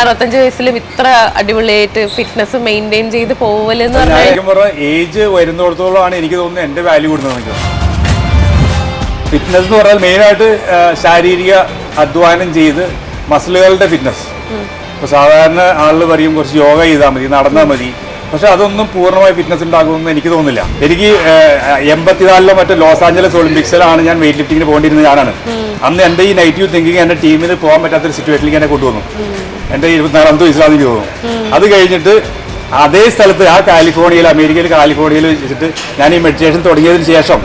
അറുപത്തഞ്ച് വയസ്സിലും ഇത്ര അടിപൊളിയായിട്ട് ഫിറ്റ്നസ് മെയിന്റെയിൻ ചെയ്ത് പോവലെന്ന് ഞാൻ പറഞ്ഞാൽ ഏജ് വരുന്നിടത്തോളമാണ് എനിക്ക് തോന്നുന്നത് എന്റെ വാല്യൂ കൂടുന്നത് ഫിറ്റ്നസ് എന്ന് പറഞ്ഞാൽ മെയിനായിട്ട് ശാരീരിക അധ്വാനം ചെയ്ത് മസിലുകളുടെ ഫിറ്റ്നസ് ഇപ്പോൾ സാധാരണ ആളുകൾ പറയും കുറച്ച് യോഗ ചെയ്താൽ മതി നടന്നാൽ മതി. പക്ഷെ അതൊന്നും പൂർണമായി ഫിറ്റ്നസ് ഉണ്ടാകുമെന്ന് എനിക്ക് തോന്നുന്നില്ല. എനിക്ക് എൺപത്തിനാലിലോ മറ്റോ ലോസ് ആഞ്ചലസ് ഒളിമ്പിക്സിലാണ് ഞാൻ വെയിറ്റ് ലിഫ്റ്റിങ്ങിന് പോകേണ്ടിയിരുന്നത് ഞാനാണ്. അന്ന് എന്റെ ഈ നെഗറ്റീവ് തിങ്കിങ് എന്റെ ടീമിന് പോകാൻ പറ്റാത്തൊരു സിറ്റുവേഷനിലേക്ക് എന്നെ കൊണ്ടുവന്നു. എന്റെ ഇരുപത്തിനാലാമത്തെ വയസ്സിലാണെന്ന് എനിക്ക് തോന്നുന്നു അത് കഴിഞ്ഞിട്ട് അതേ സ്ഥലത്ത് ആ കാലിഫോർണിയയിൽ അമേരിക്കയിൽ കാലിഫോർണിയയിൽ വെച്ചിട്ട് ഞാൻ ഈ മെഡിറ്റേഷൻ തുടങ്ങിയതിന് ശേഷം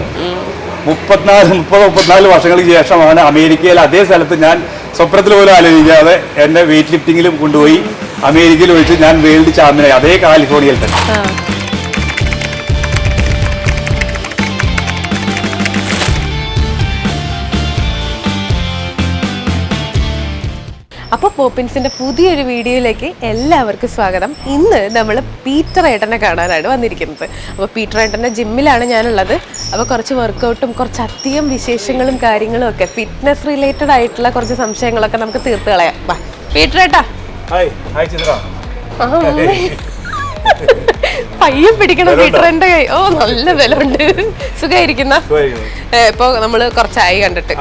മുപ്പത്തിനാല് മുപ്പത് മുപ്പത്തിനാല് വർഷങ്ങൾക്ക് ശേഷമാണ് അമേരിക്കയിൽ അതേ സ്ഥലത്ത് ഞാൻ സ്വപ്നത്തിൽ പോലും ആലോചിക്കാതെ എന്റെ വെയിറ്റ് ലിഫ്റ്റിങ്ങിലും കൊണ്ടുപോയി അമേരിക്കയിൽ വെച്ച് ഞാൻ വേൾഡ് ചാമ്പ്യനായി അതേ കാലിഫോർണിയയിൽ തന്നെ. അപ്പോൾ പോപ്പിൻസിന്റെ പുതിയൊരു വീഡിയോയിലേക്ക് എല്ലാവർക്കും സ്വാഗതം. ഇന്ന് നമ്മൾ പീറ്റർ ഏട്ടനെ കാണാനാണ് വന്നിരിക്കുന്നത്. അപ്പോൾ പീറ്റർ ഏട്ടന്റെ ജിമ്മിലാണ് ഞാനുള്ളത്. അപ്പോൾ കുറച്ച് വർക്കൗട്ടും കുറച്ച് അധികം വിശേഷങ്ങളും കാര്യങ്ങളും ഒക്കെ ഫിറ്റ്നസ് റിലേറ്റഡ് ആയിട്ടുള്ള കുറച്ച് സംശയങ്ങളൊക്കെ നമുക്ക് തീർത്ത് കളയാം. പീറ്റർ ഏട്ടാ ഹായ് ഹായ് ചിത്ര. പയ്യെ പിടിക്കണം പീറ്ററിന്റെ കൈ. ഓ നല്ല ബലമുണ്ട് സുഖമായിരിക്കുന്ന. ഇപ്പൊ നമ്മൾ കുറച്ചായി കണ്ടിട്ട്.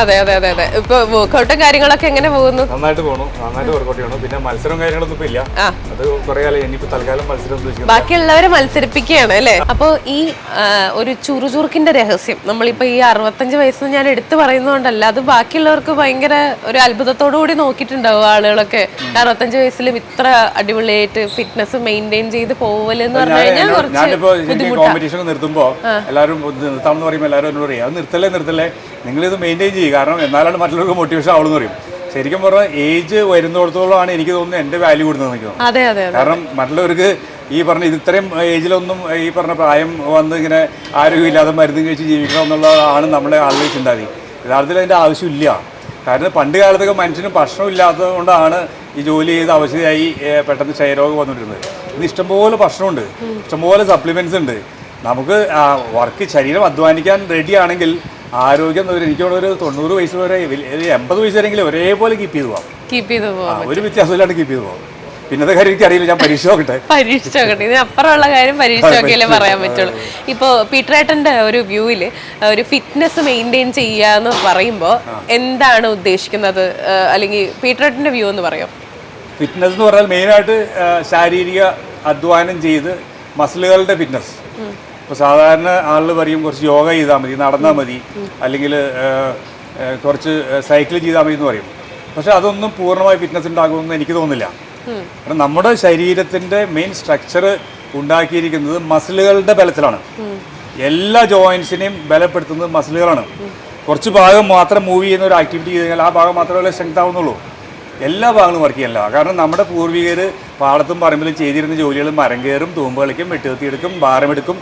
അതെ അതെ അതെ അതെ. ഇപ്പൊ വർക്കൗട്ടും കാര്യങ്ങളൊക്കെ എങ്ങനെ പോകുന്നു? നന്നായിട്ട് പോണു. നന്നായിട്ട് വർക്കൗട്ട് ചെയ്യണം. പിന്നെ മത്സരം കാര്യങ്ങളൊന്നും ഇപ്പൊ ഇല്ല. അത് കുറെ കാലം ഇനിയിപ്പോ തൽക്കാലം മത്സരം ബാക്കിയുള്ളവരെ മത്സരിപ്പിക്കുകയാണ് അല്ലെ? അപ്പൊ ഈ ഒരു ചുറുചുറുക്കിന്റെ രഹസ്യം. നമ്മളിപ്പോ ഈ അറുപത്തഞ്ച് വയസ്സ് ഞാൻ എടുത്തു പറയുന്നതുകൊണ്ടല്ല അത് ബാക്കിയുള്ളവർക്ക് ഭയങ്കര ഒരു അത്ഭുതത്തോടു കൂടി നോക്കിയിട്ടുണ്ടാവും ആളുകളൊക്കെ. അറുപത്തഞ്ച് വയസ്സിലും ഇത്ര അടിപൊളിയായിട്ട് ഫിറ്റ്നസ് മെയിന്റെയിൻ ചെയ്ത് പോവലെന്ന് പറഞ്ഞു കഴിഞ്ഞാൽ കുറച്ച് ഞാനിപ്പോ കോമ്പറ്റീഷൻ നിർത്തുമ്പോ എല്ലാവരും നിർത്താമെന്ന് പറയുമ്പോൾ എല്ലാവരും എന്നോട് പറയും അത് നിർത്തല്ലേ നിർത്തല്ലേ? നിങ്ങൾ ഇത് മെയിന്റെയിൻ ചെയ്യുക കാരണം എന്നാലാണ് മറ്റുള്ളവർക്ക് മോട്ടിവേഷൻ ആവുമെന്ന് പറയും. ശരിക്കും പറഞ്ഞാൽ ഏജ് വരുന്നിടത്തോളമാണ് എനിക്ക് തോന്നുന്നത് എന്റെ വാല്യൂ കൂടുന്നത് എനിക്ക് തോന്നുന്നു അതെ അതെ അതെ കാരണം മറ്റുള്ളവർക്ക് ഈ പറഞ്ഞ ഇത് ഇത്രയും ഏജിലൊന്നും ഈ പറഞ്ഞ പ്രായം വന്ന് ഇങ്ങനെ ആരോഗ്യമില്ലാതെ മരുന്ന് കഴിച്ച് ജീവിക്കണം എന്നുള്ളതാണ് നമ്മുടെ ആളുകൾ ചിന്താതി യഥാർത്ഥത്തിൽ അതിന്റെ ആവശ്യമില്ല. കാരണം പണ്ട് കാലത്തൊക്കെ മനുഷ്യന് ഭക്ഷണം ഇല്ലാത്തത് കൊണ്ടാണ് ഈ ജോലി ചെയ്ത് അവശതയായി പെട്ടെന്ന് ക്ഷയരോഗം വന്നിട്ടുണ്ട് ഇന്ന് ഇഷ്ടംപോലെ ഭക്ഷണമുണ്ട് ഇഷ്ടംപോലെ സപ്ലിമെന്റ്സ് ഉണ്ട്. നമുക്ക് വർക്ക് ശരീരം അധ്വാനിക്കാൻ റെഡിയാണെങ്കിൽ ആരോഗ്യം ഒരു എനിക്ക് തോന്നുന്നു ഒരു തൊണ്ണൂറ് വയസ്സ് വരെ എൺപത് വയസ്സ് വരെയെങ്കിലും ഒരേപോലെ കീപ്പ് ചെയ്ത് പോകാം കീപ്പ് ചെയ്ത് പോവാം ഒരു വ്യത്യാസമില്ലാണ്ട് കീപ്പ് ചെയ്ത് പോകാം പിന്നത്തെ കാര്യം എനിക്കറിയില്ല ഞാൻ പരീക്ഷ നോക്കട്ടെ പരീക്ഷ നോക്കട്ടെ ഇതിന് അപ്പുറമുള്ള കാര്യം പരീക്ഷ നോക്കിയാലേ പറയാൻ പറ്റുള്ളൂ. ഇപ്പോൾ പീറ്ററേട്ടന്റെ ഒരു വ്യൂവിൽ ഒരു ഫിറ്റ്നസ് മെയിന്റെയിൻ ചെയ്യുക എന്ന് പറയുമ്പോൾ എന്താണ് ഉദ്ദേശിക്കുന്നത്? അല്ലെങ്കിൽ പീറ്ററേട്ടന്റെ വ്യൂ എന്ന് പറയാം? ഫിറ്റ്നസ് എന്ന് പറഞ്ഞാൽ മെയിനായിട്ട് ശാരീരിക അധ്വാനം ചെയ്ത് മസിലുകളുടെ ഫിറ്റ്നസ് ഇപ്പോൾ സാധാരണ ആളുകൾ പറയും കുറച്ച് യോഗ ചെയ്താൽ മതി നടന്നാൽ മതി അല്ലെങ്കിൽ കുറച്ച് സൈക്കിൾ ചെയ്താൽ മതി എന്ന് പറയും. പക്ഷെ അതൊന്നും പൂർണമായി ഫിറ്റ്നസ് ഉണ്ടാകുമെന്ന് എനിക്ക് തോന്നുന്നില്ല. കാരണം നമ്മുടെ ശരീരത്തിന്റെ മെയിൻ സ്ട്രക്ചർ ഉണ്ടാക്കിയിരിക്കുന്നത് മസിലുകളുടെ ബലത്തിലാണ്. എല്ലാ ജോയിൻസിനെയും ബലപ്പെടുത്തുന്നത് മസിലുകളാണ് കുറച്ച് ഭാഗം മാത്രം മൂവ് ചെയ്യുന്ന ഒരു ആക്ടിവിറ്റി ചെയ്ത് കഴിഞ്ഞാൽ ആ ഭാഗം മാത്രമേ സ്ട്രെങ്ത് ആവുന്നുള്ളൂ. എല്ലാ ഭാഗങ്ങളും വർക്ക് ചെയ്യല്ല. കാരണം നമ്മുടെ പൂർവികർ പാടത്തും പറമ്പിലും ചെയ്തിരുന്ന ജോലികൾ മരം കയറും തൂമ്പ് കളിക്കും വെട്ടുകത്തിയെടുക്കും ഭാരമെടുക്കും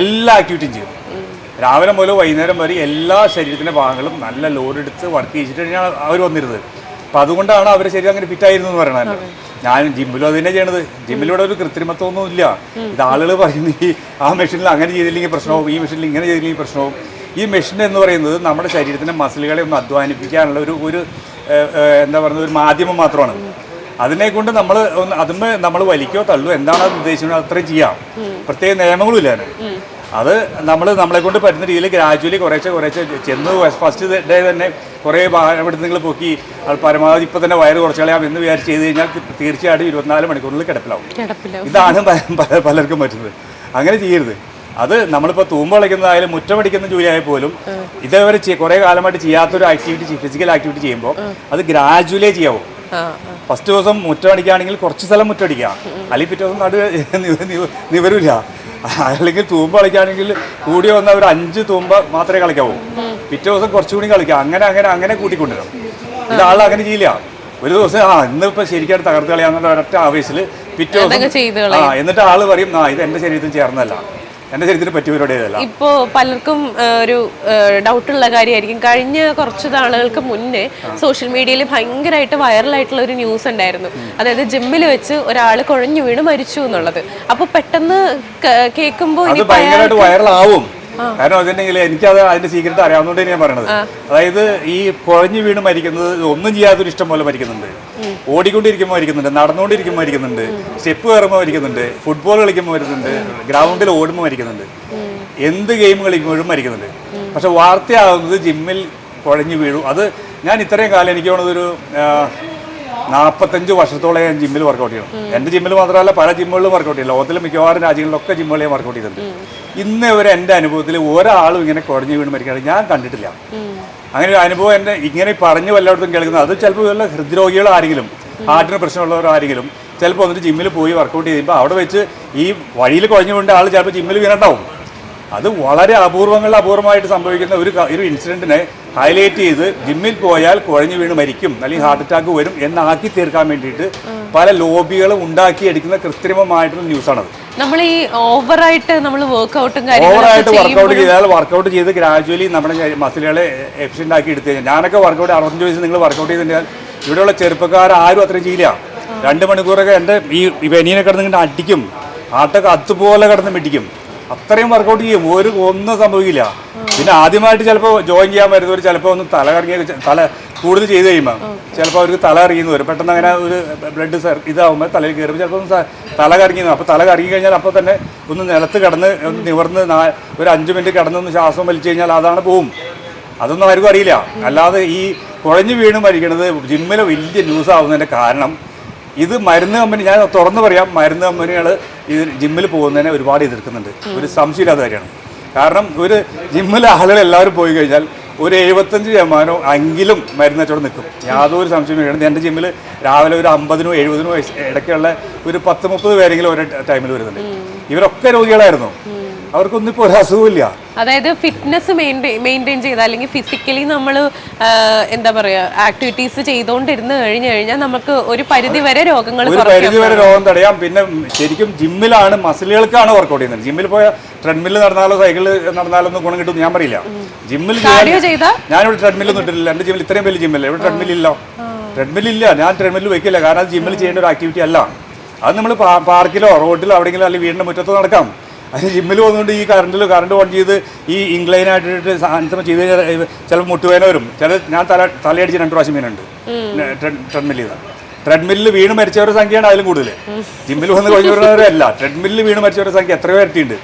എല്ലാ ആക്ടിവിറ്റിയും ചെയ്യും. രാവിലെ മുതൽ വൈകുന്നേരം വരെ എല്ലാ ശരീരത്തിന്റെ ഭാഗങ്ങളും നല്ല ലോഡ് എടുത്ത് വർക്ക് ചെയ്തിട്ട് ചെയ്തിട്ടാണ് അവർ വന്നിരുന്നത്. അപ്പം അതുകൊണ്ടാണ് അവരുടെ ശരീരം അങ്ങനെ ഫിറ്റായിരുന്നു എന്ന് പറയണല്ലോ ഞാൻ ജിമ്മിലും അത് തന്നെ ചെയ്യണത്. ജിമ്മിലൂടെ ഒരു കൃത്രിമത്വമൊന്നും ഇല്ല ഇത് ആളുകൾ പറയുന്നത് ഈ ആ മെഷീനിൽ അങ്ങനെ ചെയ്തില്ലെങ്കിൽ പ്രശ്നവും ഈ മെഷീനിൽ ഇങ്ങനെ ചെയ്തില്ലെങ്കിൽ പ്രശ്നവും ഈ മെഷീൻ എന്ന് പറയുന്നത് നമ്മുടെ ശരീരത്തിന്റെ മസിലുകളെ ഒന്ന് അധ്വാനിപ്പിക്കാനുള്ള ഒരു ഒരു എന്താ പറയുന്നത് ഒരു മാധ്യമം മാത്രമാണ്. അതിനെ കൊണ്ട് നമ്മൾ ഒന്ന് നമ്മൾ വലിക്കോ തള്ളോ എന്താണ് അത് ഉദ്ദേശിക്കുന്നത് അത്രയും ചെയ്യാം. പ്രത്യേക നിയമങ്ങളും ഇല്ല. അത് നമ്മൾ നമ്മളെ കൊണ്ട് പറ്റുന്ന രീതിയിൽ ഗ്രാജുവലി കുറേശ്ശെ കുറേശ്ശെ ചെന്ന്. ഫസ്റ്റ് ഡേ തന്നെ കുറേ ഭാരമെടുത്ത് പൊക്കി. അത് പരമാവധി ഇപ്പം തന്നെ വയറ് കുറച്ച് കളയാം എന്ന് വിചാരിച്ച് ചെയ്ത് കഴിഞ്ഞാൽ തീർച്ചയായിട്ടും ഇരുപത്തിനാല് മണിക്കൂറിൽ കിടപ്പിലാവും. ഇതാണ് പല- പല- പലർക്കും പറ്റുന്നത്. അങ്ങനെ ചെയ്യരുത്. അത് നമ്മളിപ്പോൾ തൂമ്പ കളിക്കുന്നതായാലും മുറ്റമടിക്കുന്ന ജോലിയായാൽ പോലും ഇതേവരെ കുറേ കാലമായിട്ട് ചെയ്യാത്തൊരു ആക്ടിവിറ്റി ഫിസിക്കൽ ആക്ടിവിറ്റി ചെയ്യുമ്പോൾ അത് ഗ്രാജുവലേ ചെയ്യാവൂ. ഫസ്റ്റ് ദിവസം മുറ്റമടിക്കുകയാണെങ്കിൽ കുറച്ച് സ്ഥലം മുറ്റടിക്കാം അല്ലെങ്കിൽ പിറ്റേ ദിവസം നടു നിവ- നിവ- നിവരില്ല അല്ലെങ്കിൽ തൂമ്പ കളിക്കുകയാണെങ്കിൽ കൂടി വന്ന ഒരു അഞ്ച് തൂമ്പ മാത്രമേ കളിക്കാവൂ പിറ്റേ ദിവസം കുറച്ചുകൂടി കളിക്കാം. അങ്ങനെ അങ്ങനെ അങ്ങനെ കൂട്ടിക്കൊണ്ടുവരും. ഇത് ആൾ അങ്ങനെ ചെയ്യില്ല. ഒരു ദിവസം ആ ഇന്നിപ്പോ ശരിക്കും തകർത്ത് കളിയാന്നുള്ള ഒരൊറ്റ ആവേശത്തിൽ പിറ്റേ ദിവസം ആ എന്നിട്ട് ആൾ പറയും ആ ഇത് എന്റെ ശരീരത്തിൽ ചേർന്നല്ല എന്റെ ശരീരത്തിന് ഇതല്ല ഇപ്പോ പലർക്കും ഒരു ഡൗട്ടുള്ള കാര്യമായിരിക്കും. കഴിഞ്ഞ കുറച്ച് നാളുകൾക്ക് മുന്നേ സോഷ്യൽ മീഡിയയിൽ ഭയങ്കരമായിട്ട് വൈറലായിട്ടുള്ള ഒരു ന്യൂസ് ഉണ്ടായിരുന്നു. അതായത് ജിമ്മിൽ വെച്ച് ഒരാൾ കുഴഞ്ഞു വീണ് മരിച്ചു എന്നുള്ളത്. അപ്പൊ പെട്ടെന്ന് കേൾക്കുമ്പോൾ വൈറലാവും. കാരണം വെച്ചിട്ടുണ്ടെങ്കിൽ എനിക്കത് അതിന്റെ സീക്രട്ട് അറിയാവുന്നതുകൊണ്ട് ഞാൻ പറയണത്. അതായത് ഈ കുഴഞ്ഞു വീണ് മരിക്കുന്നത് ഒന്നും ചെയ്യാത്തൊരു ഇഷ്ടം പോലെ മരിക്കുന്നുണ്ട്. ഓടിക്കൊണ്ടിരിക്കുമ്പോൾ മരിക്കുന്നുണ്ട് നടന്നുകൊണ്ടിരിക്കുമ്പോൾ മരിക്കുന്നുണ്ട് സ്റ്റെപ്പ് കയറുമ്പോൾ മരിക്കുന്നുണ്ട് ഫുട്ബോൾ കളിക്കുമ്പോൾ മരിക്കുന്നുണ്ട് ഗ്രൗണ്ടിൽ ഓടുമ്പോൾ മരിക്കുന്നുണ്ട്. എന്ത് ഗെയിം കളിക്കുമ്പോഴും മരിക്കുന്നുണ്ട്. പക്ഷെ വാർത്തയാകുന്നത് ജിമ്മിൽ കുഴഞ്ഞു വീഴും അത് ഞാൻ ഇത്രയും കാലം എനിക്ക് തോന്നുന്നത് ഒരു നാൽപ്പത്തഞ്ച് വർഷത്തോളം ഞാൻ ജിമ്മിൽ വർക്കൗട്ട് ചെയ്യണം. എന്റെ ജിമ്മിൽ മാത്രമല്ല പല ജിമ്മുകളിലും വർക്കൗട്ട് ചെയ്യും ലോകത്തിലെ മിക്കവാറും രാജ്യങ്ങളിലൊക്കെ ജിമ്മുകളിൽ ഞാൻ വർക്കൗട്ട് ചെയ്തിട്ടുണ്ട്. ഇന്ന് വരെ എന്റെ അനുഭവത്തിൽ ഒരാളും ഇങ്ങനെ കുഴഞ്ഞു വീണ് മരിക്കാതെ ഞാൻ കണ്ടിട്ടില്ല. അങ്ങനെ ഒരു അനുഭവം എന്റെ ഇങ്ങനെ പറഞ്ഞു വല്ലയിടത്തും കേൾക്കുന്നത് അത് ചിലപ്പോൾ വല്ല ഹൃദ്രോഗികൾ ആരെങ്കിലും ഹാർട്ടിന് പ്രശ്നമുള്ളവർ ആരെങ്കിലും ചിലപ്പോൾ വന്നിട്ട് ജിമ്മിൽ പോയി വർക്കൗട്ട് ചെയ്യുമ്പോൾ അവിടെ വെച്ച് ഈ വഴിയിൽ കുഴഞ്ഞു വീണ്ട ആൾ ചിലപ്പോൾ ജിമ്മിൽ വീണുണ്ടാവും. അത് വളരെ അപൂർവങ്ങളിൽ അപൂർവമായിട്ട് സംഭവിക്കുന്ന ഒരു ഒരു ഇൻസിഡന്റിനെ ഹൈലൈറ്റ് ചെയ്ത് ജിമ്മിൽ പോയാൽ കുഴഞ്ഞു വീണ് മരിക്കും അല്ലെങ്കിൽ ഹാർട്ട് അറ്റാക്ക് വരും എന്നാക്കി തീർക്കാൻ വേണ്ടിയിട്ട് പല ലോബികളും ഉണ്ടാക്കിയെടുക്കുന്ന കൃത്രിമമായിട്ടുള്ള ന്യൂസാണത്. നമ്മൾ ഈ ഓവറായിട്ട് നമ്മൾ വർക്ക്ഔട്ടും ഓവറായിട്ട് വർക്കൗട്ട് ചെയ്താൽ വർക്കൗട്ട് ചെയ്ത് ഗ്രാജുവലി നമ്മുടെ മസിലുകളെ എഫിഷ്യന്റ് ആക്കി എടുത്തു കഴിഞ്ഞാൽ ഞാനൊക്കെ വർക്കൗട്ട് അറുപത്തഞ്ച് വയസ്സ് നിങ്ങൾ വർക്കൗട്ട് ചെയ്തിട്ടുണ്ടെങ്കിൽ ഇവിടെയുള്ള ചെറുപ്പക്കാർ ആരും അത്രയും ചെയ്യില്ല രണ്ട് മണിക്കൂറൊക്കെ എന്റെ ഈ വെനീനെ കിടന്ന് ഇങ്ങനെ അടിക്കും ആട്ടൊക്കെ അതുപോലെ കിടന്ന് മിടിക്കും. അത്രയും വർക്കൗട്ട് ചെയ്യും. ഒരു ഒന്നും സംഭവിക്കില്ല. പിന്നെ ആദ്യമായിട്ട് ചിലപ്പോൾ ജോയിൻ ചെയ്യാൻ വരുന്നവർ ചിലപ്പോൾ ഒന്ന് തല കറങ്ങിയ തല കൂടുതൽ ചെയ്ത് കഴിയുമ്പോൾ ചിലപ്പോൾ അവർക്ക് തല കറങ്ങിന്ന് വരും. പെട്ടെന്ന് അങ്ങനെ ഒരു ബ്ലഡ് ഇതാവുമ്പോൾ തലയിൽ കയറുമ്പോൾ ചിലപ്പോൾ ഒന്ന് തല കറങ്ങി അപ്പോൾ തല കറങ്ങി കഴിഞ്ഞാൽ അപ്പോൾ തന്നെ ഒന്ന് നിലത്ത് കിടന്ന് ഒന്ന് നിവർന്ന് ഒരു അഞ്ച് മിനിറ്റ് കിടന്നൊന്ന് ശ്വാസം വലിച്ചു കഴിഞ്ഞാൽ അതാണ് പോവും അതൊന്നും ആർക്കും അറിയില്ല. അല്ലാതെ ഈ കുഴഞ്ഞു വീണ് മരിക്കണത് ജിമ്മിലെ വലിയ ന്യൂസ് ആവുന്നതിന്റെ കാരണം ഇത് മരുന്ന് കമ്പനി ഞാൻ തുറന്നു പറയാം മരുന്ന് കമ്പനികൾ ഇത് ജിമ്മിൽ പോകുന്നതിനെ ഒരുപാട് എതിർക്കുന്നുണ്ട്. ഒരു സംശയമില്ലാത്ത കാര്യമാണ്. കാരണം ഒരു ജിമ്മിലെ ആളുകൾ എല്ലാവരും പോയി കഴിഞ്ഞാൽ ഒരു എഴുപത്തഞ്ച് ശതമാനം എങ്കിലും മരുന്ന് കച്ചവടം നിൽക്കും. യാതൊരു സംശയം വേണം എന്റെ ജിമ്മിൽ രാവിലെ ഒരു അമ്പതിനോ എഴുപതിനോ ഇടയ്ക്കുള്ള ഒരു പത്ത് മുപ്പത് പേരെങ്കിലും ഒരേ ടൈമിൽ വരുന്നുണ്ട്. ഇവരൊക്കെ രോഗികളായിരുന്നു. അവർക്കൊന്നും ഇപ്പോൾ ഒരു അസുഖമില്ല അതായത് ഫിറ്റ്നസ് മെയിന്റെയിൻ ചെയ്ത് അല്ലെങ്കിൽ ഫിസിക്കലി നമ്മൾ എന്താ പറയാ ആക്ടിവിറ്റീസ് ചെയ്തുകൊണ്ടിരുന്ന് കഴിഞ്ഞു കഴിഞ്ഞാൽ നമുക്ക് ഒരു പരിധി വരെ രോഗങ്ങൾ ഒരു പരിധി വരെ രോഗം തടയാം. പിന്നെ ശരിക്കും ജിമ്മിലാണ് മസിലുകൾക്കാണ് വർക്കൗട്ട് ചെയ്യുന്നത്. ജിമ്മിൽ പോയ ട്രെഡ്മിൽ നടന്നാലോ സൈക്കിൾ നടന്നാലോ ഒന്നും ഗുണം കിട്ടും ഞാൻ പറയില്ല. ജിമ്മിൽ ഞാനിവിടെ ട്രെഡ്മില്ലൊന്നും ഇട്ടിട്ടില്ല. എന്റെ ജിമ്മിൽ ഇത്രയും വലിയ ജിമ്മല്ലേ ഇവിടെ ട്രെഡ്മില്ലോ ട്രെഡ്മില്ല ഞാൻ ട്രെഡ്മിൽ വെക്കില്ല. കാരണം അത് ജിമ്മിൽ ചെയ്യേണ്ട ഒരു ആക്ടിവിറ്റി അല്ല. അത് നമ്മൾ പാർക്കിലോ റോഡിലോ എവിടെയെങ്കിലും അല്ലെങ്കിൽ വീടിന്റെ മുറ്റത്തോ നടക്കാം. അതിന് ജിമ്മിൽ പോകുന്നതുകൊണ്ട് ഈ കറണ്ടിൽ കറണ്ട് ഓൺ ചെയ്ത് ഈ ഇൻക്ലൈനായിട്ട് സാധനം ചെയ്ത് ചിലപ്പോൾ മുട്ടുവേന വരും. ചില ഞാൻ തല തലയടിച്ച് രണ്ട് പ്രാവശ്യം വീണുണ്ട്. ട്രെഡ്മില്ലിൽ നിന്ന് ട്രെഡ്മില്ലിൽ വീണ് മരിച്ചവരുടെ സംഖ്യയാണ് അതിലും കൂടുതൽ ജിമ്മിൽ വന്ന് കഴിഞ്ഞവരല്ല. ട്രെഡ്മില്ലിൽ വീണ് മരിച്ചവരുടെ സംഖ്യ എത്രയോ ഇരട്ടിയുണ്ട്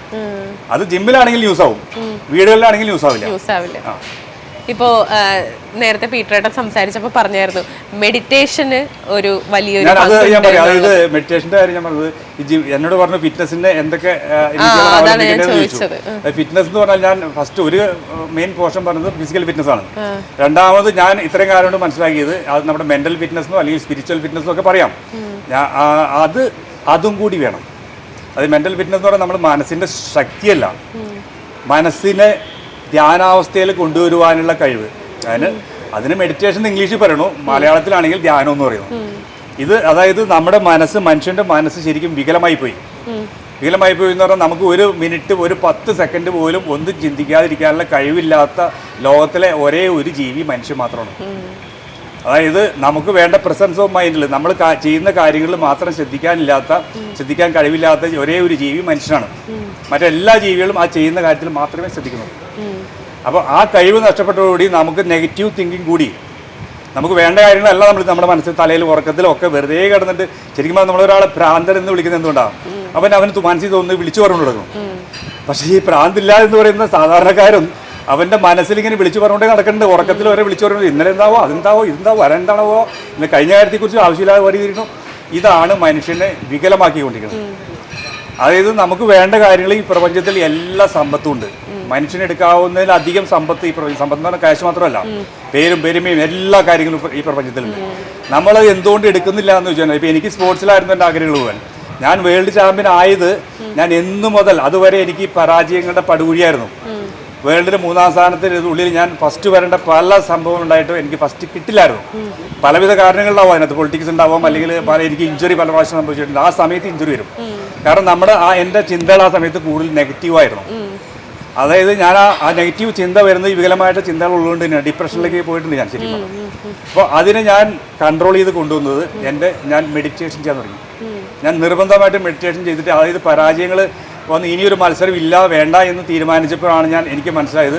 അത് ജിമ്മിലാണെങ്കിൽ യൂസ് ആവും. വീടുകളിലാണെങ്കിൽ യൂസ് ആവില്ല. യൂസ് ഇപ്പോ നേരത്തെ പീറ്ററേട്ടൻ സംസാരിച്ചപ്പോൾ പറഞ്ഞായിരുന്നു മെഡിറ്റേഷന് ഒരു വലിയൊരു ഞാൻ അത് പങ്കുണ്ട് ഞാൻ പറയാം. എന്നുള്ളത്. അതായത് മെഡിറ്റേഷന്റെ കാര്യം ഞാൻ പറഞ്ഞത് ഈ ജി- എന്നോട് പറഞ്ഞു ഫിറ്റ്നസിന്റെ എന്തൊക്കെ ഫിറ്റ്നസ് എന്ന് പറഞ്ഞാൽ ഞാൻ ഫസ്റ്റ് ഒരു മെയിൻ പോർഷൻ പറഞ്ഞത് ഫിസിക്കൽ ഫിറ്റ്നസ് ആണ്. രണ്ടാമത് ഞാൻ ഇത്രയും കാലം കൊണ്ട് മനസ്സിലാക്കിയത് അത് നമ്മുടെ മെന്റൽ ഫിറ്റ്നസ്സോ അല്ലെങ്കിൽ സ്പിരിച്വൽ ഫിറ്റ്നസ്സോ ഒക്കെ പറയാം. അത് അതും കൂടി വേണം. അത് മെന്റൽ ഫിറ്റ്നസ് എന്ന് പറഞ്ഞാൽ നമ്മുടെ മനസ്സിന്റെ ശക്തിയല്ല. മനസ്സിനെ ധ്യാനാവസ്ഥയിൽ കൊണ്ടുവരുവാനുള്ള കഴിവ്. അതിന് അതിന് മെഡിറ്റേഷൻ ഇംഗ്ലീഷിൽ പറയണു. മലയാളത്തിലാണെങ്കിൽ ധ്യാനം എന്ന് പറയുന്നു. ഇത് അതായത് നമ്മുടെ മനസ്സ് മനുഷ്യന്റെ മനസ്സ് ശരിക്കും വികലമായി പോയി. വികലമായി പോയി എന്ന് പറഞ്ഞാൽ നമുക്ക് ഒരു മിനിറ്റ് ഒരു പത്ത് സെക്കൻഡ് പോലും ഒന്നും ചിന്തിക്കാതിരിക്കാനുള്ള കഴിവില്ലാത്ത ലോകത്തിലെ ഒരേ ഒരു ജീവി മനുഷ്യൻ മാത്രമാണ്. അതായത് നമുക്ക് വേണ്ട പ്രസൻസ് ഓഫ് മൈൻഡിൽ നമ്മൾ ചെയ്യുന്ന കാര്യങ്ങളിൽ മാത്രം ശ്രദ്ധിക്കാനില്ലാത്ത ശ്രദ്ധിക്കാൻ കഴിവില്ലാത്ത ഒരേ ഒരു ജീവി മനുഷ്യനാണ്. മറ്റെല്ലാ ജീവികളും ആ ചെയ്യുന്ന കാര്യത്തിൽ മാത്രമേ ശ്രദ്ധിക്കുന്നുള്ളൂ. അപ്പോൾ ആ കഴിവ് നഷ്ടപ്പെട്ടതോടുകൂടി നമുക്ക് നെഗറ്റീവ് തിങ്കിങ് കൂടി. നമുക്ക് വേണ്ട കാര്യങ്ങളല്ല നമ്മൾ നമ്മുടെ മനസ്സിൽ തലയിൽ ഉറക്കത്തിലും ഒക്കെ വെറുതെ കിടന്നിട്ട് ശരിക്കും പറഞ്ഞാൽ നമ്മളൊരാളെ ഭ്രാന്തൻ എന്ന് വിളിക്കുന്നത് എന്തുകൊണ്ടാണ്? അവൻ അവന് മനസ്സിൽ തോന്നുന്നു വിളിച്ചു പറഞ്ഞു തുടങ്ങും. പക്ഷേ ഈ ഭ്രാന്തില്ല എന്ന് പറയുന്ന സാധാരണക്കാരും അവന്റെ മനസ്സിൽ ഇങ്ങനെ വിളിച്ചു പറഞ്ഞുകൊണ്ടേ നടക്കുന്നുണ്ട്. ഉറക്കത്തിൽ വരെ വിളിച്ചു പറഞ്ഞു ഇന്നലെ എന്താവോ അതെന്താവോ ഇതെന്താവോ വരണ്ടാണോ? ഇന്ന് കഴിഞ്ഞ കാര്യത്തെക്കുറിച്ച് ആവശ്യമില്ലാതെ പറയുന്നു. ഇതാണ് മനുഷ്യനെ വികലമാക്കിക്കൊണ്ടിരിക്കുന്നത്. അതായത് നമുക്ക് വേണ്ട കാര്യങ്ങൾ ഈ പ്രപഞ്ചത്തിൽ എല്ലാ സമ്പത്തും ഉണ്ട്. മനുഷ്യനെടുക്കാവുന്നതിലധികം സമ്പത്ത് ഈ പ്രപഞ്ചം സമ്പത്ത് എന്ന് പറഞ്ഞാൽ കാശ് മാത്രമല്ല. പേരും പെരുമയും എല്ലാ കാര്യങ്ങളും ഈ പ്രപഞ്ചത്തിലുണ്ട്. നമ്മൾ എന്തുകൊണ്ട് എടുക്കുന്നില്ല എന്ന് ചോദിച്ചാൽ ഇപ്പൊ എനിക്ക് സ്പോർട്സിലായിരുന്നു എന്റെ ആഗ്രഹങ്ങൾ പോകാൻ ഞാൻ വേൾഡ് ചാമ്പ്യൻ ആയത് ഞാൻ എന്നു മുതൽ അതുവരെ എനിക്ക് പരാജയങ്ങളുടെ പടുകുഴിയായിരുന്നു. വേൾഡിൽ മൂന്നാം സ്ഥാനത്തിന് ഉള്ളിൽ ഞാൻ ഫസ്റ്റ് വരേണ്ട പല സംഭവം ഉണ്ടായിട്ടും എനിക്ക് ഫസ്റ്റ് കിട്ടില്ലായിരുന്നു. പലവിധ കാരണങ്ങളിലാവും അതിനകത്ത്. പൊളിറ്റിക്സ് ഉണ്ടാവാം അല്ലെങ്കിൽ പല എനിക്ക് ഇഞ്ചുറി പല പ്രാവശ്യം സംഭവിച്ചിട്ടുണ്ട്. ആ സമയത്ത് ഇഞ്ചുറി വരും. കാരണം നമ്മുടെ ആ എന്റെ ചിന്തകൾ ആ സമയത്ത് കൂടുതൽ നെഗറ്റീവായിരുന്നു അതായത് ഞാൻ ആ ആ നെഗറ്റീവ് ചിന്ത വരുന്നത് ഈ വികലമായിട്ട് ചിന്തകൾ ഉള്ളതുകൊണ്ട് തന്നെയാണ് ഡിപ്രഷനിലേക്ക് പോയിട്ടുണ്ട് ഞാൻ ശരിക്കും അപ്പോൾ അതിനെ ഞാൻ കൺട്രോൾ ചെയ്ത് കൊണ്ടുവന്നത് എന്റെ ഞാൻ മെഡിറ്റേഷൻ ചെയ്യാൻ തുടങ്ങി. ഞാൻ നിർബന്ധമായിട്ട് മെഡിറ്റേഷൻ ചെയ്തിട്ട് അതായത് പരാജയങ്ങൾ വന്ന് ഇനിയൊരു മത്സരം ഇല്ല വേണ്ട എന്ന് തീരുമാനിച്ചപ്പോഴാണ് ഞാൻ എനിക്ക് മനസ്സിലായത്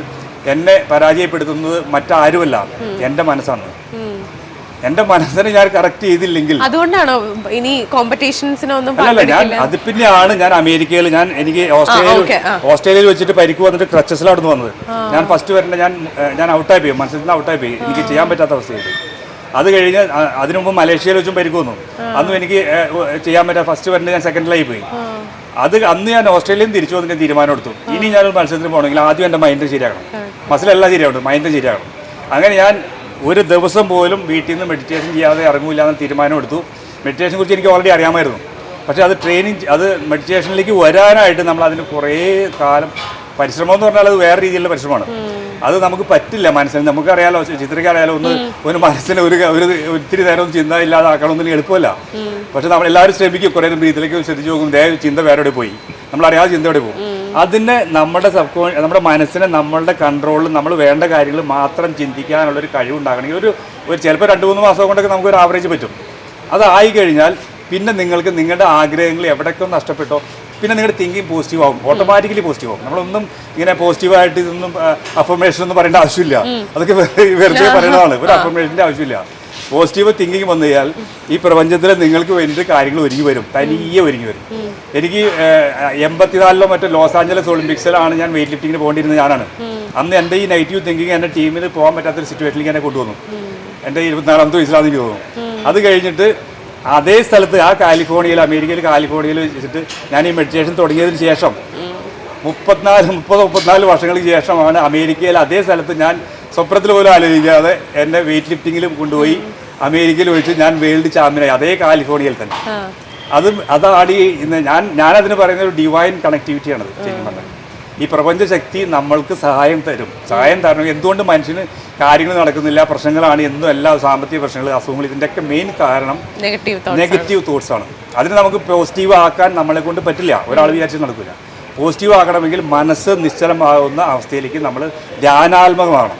എന്നെ പരാജയപ്പെടുത്തുന്നത് മറ്റാരുമല്ല എന്റെ മനസ്സാണ്. എന്റെ മനസ്സിനെ ഞാൻ കറക്റ്റ് ചെയ്തില്ലെങ്കിൽ അതുകൊണ്ടാണോ ഇനി കോമ്പറ്റീഷൻസിനൊന്നും അല്ലല്ല ഞാൻ അത് പിന്നെയാണ് ഞാൻ അമേരിക്കയിൽ ഞാൻ എനിക്ക് ഓസ്ട്രേലിയയിൽ ഓസ്ട്രേലിയയിൽ വെച്ചിട്ട് പരിക്ക് വന്നിട്ട് ക്രച്ചസിലാണ് വന്നത്. ഞാൻ ഫസ്റ്റ് വരേണ്ട ഞാൻ ഞാൻ ഔട്ടായി പോയി മനസ്സിൽ നിന്ന് ഔട്ടായി പോയി. എനിക്ക് ചെയ്യാൻ പറ്റാത്ത അവസ്ഥയായി അത് കഴിഞ്ഞ് അതിനു മുമ്പ് മലേഷ്യയിൽ വെച്ചും പരിക്ക് വന്നു. അന്നും എനിക്ക് ചെയ്യാൻ പറ്റാ ഫസ്റ്റ് വരേണ്ട ഞാൻ സെക്കൻഡിലായി പോയി. അത് അന്ന് ഞാൻ ഓസ്ട്രേലിയയിൽ തിരിച്ചു വന്നിട്ട് തീരുമാനം എടുത്തു. ഇനി ഞാൻ ഒരു മത്സരത്തിന് പോകണമെങ്കിൽ ആദ്യം എന്റെ മൈൻഡ് ശരിയാക്കണം. മസിലെല്ലാം ശരിയാവണം മൈൻഡ് ശരിയാകണം അങ്ങനെ ഞാൻ ഒരു ദിവസം പോലും വീട്ടിൽ നിന്ന് മെഡിറ്റേഷൻ ചെയ്യാതെ ഇറങ്ങൂല തീരുമാനമെടുത്തു തീരുമാനം എടുത്തു. മെഡിറ്റേഷനെ കുറിച്ച് എനിക്ക് ഓൾറെഡി അറിയാമായിരുന്നു. പക്ഷേ അത് ട്രെയിനിങ് അത് മെഡിറ്റേഷനിലേക്ക് വരാനായിട്ട് നമ്മൾ അതിന് കുറേ കാലം പരിശ്രമം എന്ന് പറഞ്ഞാൽ അത് വേറെ രീതിയിലുള്ള പരിശ്രമമാണ്. അത് നമുക്ക് പറ്റില്ല മനസ്സിന്. നമുക്കറിയാലോ ചിത്രയ്ക്ക് അറിയാലോ ഒന്ന് ഒരു മനസ്സിന് ഒരു ഒരു ഒത്തിരി നേരം ഒന്നും ചിന്ത ഇല്ലാതാക്കണമെന്നൊന്നും എളുപ്പമല്ല. പക്ഷെ നമ്മൾ എല്ലാവരും ശ്രമിക്കും. കുറേ രീതിയിലേക്ക് ശ്രദ്ധിച്ച് നോക്കും. ദേ ചിന്ത വേറെ പോയി? നമ്മൾ അറിയാതെ ചിന്ത എവിടെ പോകും. അതിനെ നമ്മുടെ സബ് നമ്മുടെ മനസ്സിനെ നമ്മളുടെ കൺട്രോളിൽ നമ്മൾ വേണ്ട കാര്യങ്ങൾ മാത്രം ചിന്തിക്കാനുള്ള ഒരു കഴിവുണ്ടാകണമെങ്കിൽ ഒരു ഒരു ചിലപ്പോൾ രണ്ട് മൂന്ന് മാസം കൊണ്ടൊക്കെ നമുക്ക് ഒരു ആവറേജ് പറ്റും അതായി കഴിഞ്ഞാൽ പിന്നെ നിങ്ങൾക്ക് നിങ്ങളുടെ ആഗ്രഹങ്ങൾ എവിടെയൊക്കെ നഷ്ടപ്പെട്ടോ പിന്നെ നിങ്ങളുടെ തിങ്കിങ് പോസിറ്റീവ് ആവും ഓട്ടോമാറ്റിക്കലി പോസിറ്റീവ് ആവും. നമ്മളൊന്നും ഇങ്ങനെ പോസിറ്റീവായിട്ട് ഇതൊന്നും അഫർമേഷൻ ഒന്നും പറയേണ്ട ആവശ്യമില്ല. അതൊക്കെ വെറുതെ പറയുന്നതാണ്. ഒരു അഫർമേഷന്റെ ആവശ്യമില്ല. പോസിറ്റീവ് തിങ്കിങ് വന്നു കഴിഞ്ഞാൽ ഈ പ്രപഞ്ചത്തിൽ നിങ്ങൾക്ക് വേണ്ടിയിട്ട് കാര്യങ്ങൾ ഒരുങ്ങി വരും. തനിയെ ഒരുങ്ങി വരും. എനിക്ക് എൺപത്തിനാലിലോ മറ്റോ ലോസ് ആഞ്ചലസ് ഒളിമ്പിക്സിലാണ് ഞാൻ വെയിറ്റ് ലിഫ്റ്റിങ്ങിന് പോകേണ്ടിയിരുന്നത് ഞാനാണ്. അന്ന് എന്റെ ഈ നെഗറ്റീവ് തിങ്കിങ് എന്റെ ടീമിന് പോകാൻ പറ്റാത്തൊരു സിറ്റുവേഷനിലേക്ക് എന്നെ കൊണ്ടുവന്നു. എന്റെ ഇരുപത്തിനാലാമത്തെ വയസ്സിലാണെന്ന് എനിക്ക് തോന്നുന്നു. അത് കഴിഞ്ഞിട്ട് അതേ സ്ഥലത്ത് ആ കാലിഫോർണിയയിൽ അമേരിക്കയിൽ കാലിഫോർണിയയിൽ വെച്ചിട്ട് ഞാൻ ഈ മെഡിറ്റേഷൻ തുടങ്ങിയതിന് ശേഷം മുപ്പത്തിനാല് മുപ്പത് മുപ്പത്തിനാല് വർഷങ്ങൾക്ക് ശേഷമാണ് അമേരിക്കയിൽ അതേ സ്ഥലത്ത് ഞാൻ സ്വപ്നത്തിൽ പോലും ആലോചിക്കാതെ എന്നെ വെയിറ്റ് ലിഫ്റ്റിങ്ങിലും കൊണ്ടുപോയി അമേരിക്കയിൽ ഒഴിച്ച് ഞാൻ വേൾഡ് ചാമ്പ്യനായി. അതേ കാലിഫോർണിയയിൽ തന്നെ. അത് അതാണ് ഈ ഇന്ന് ഞാൻ ഞാനതിന് പറയുന്ന ഒരു ഡിവൈൻ കണക്ടിവിറ്റിയാണത് ശരിക്കും പറഞ്ഞാൽ. ഈ പ്രപഞ്ച ശക്തി നമ്മൾക്ക് സഹായം തരും. സഹായം തരണം. എന്തുകൊണ്ട് മനുഷ്യന് കാര്യങ്ങൾ നടക്കുന്നില്ല പ്രശ്നങ്ങളാണ് എന്നും എല്ലാ സാമ്പത്തിക പ്രശ്നങ്ങൾ അസുഖങ്ങൾ ഇതിന്റെയൊക്കെ മെയിൻ കാരണം നെഗറ്റീവ് നെഗറ്റീവ് തോട്ട്സ് ആണ്. അതിന് നമുക്ക് പോസിറ്റീവ് ആക്കാൻ നമ്മളെ കൊണ്ട് പറ്റില്ല. ഒരാൾ വിചാരിച്ച് നടക്കില്ല. പോസിറ്റീവ് ആകണമെങ്കിൽ മനസ്സ് നിശ്ചലമാകുന്ന അവസ്ഥയിലേക്ക് നമ്മൾ ധ്യാനാത്മകമാണ്.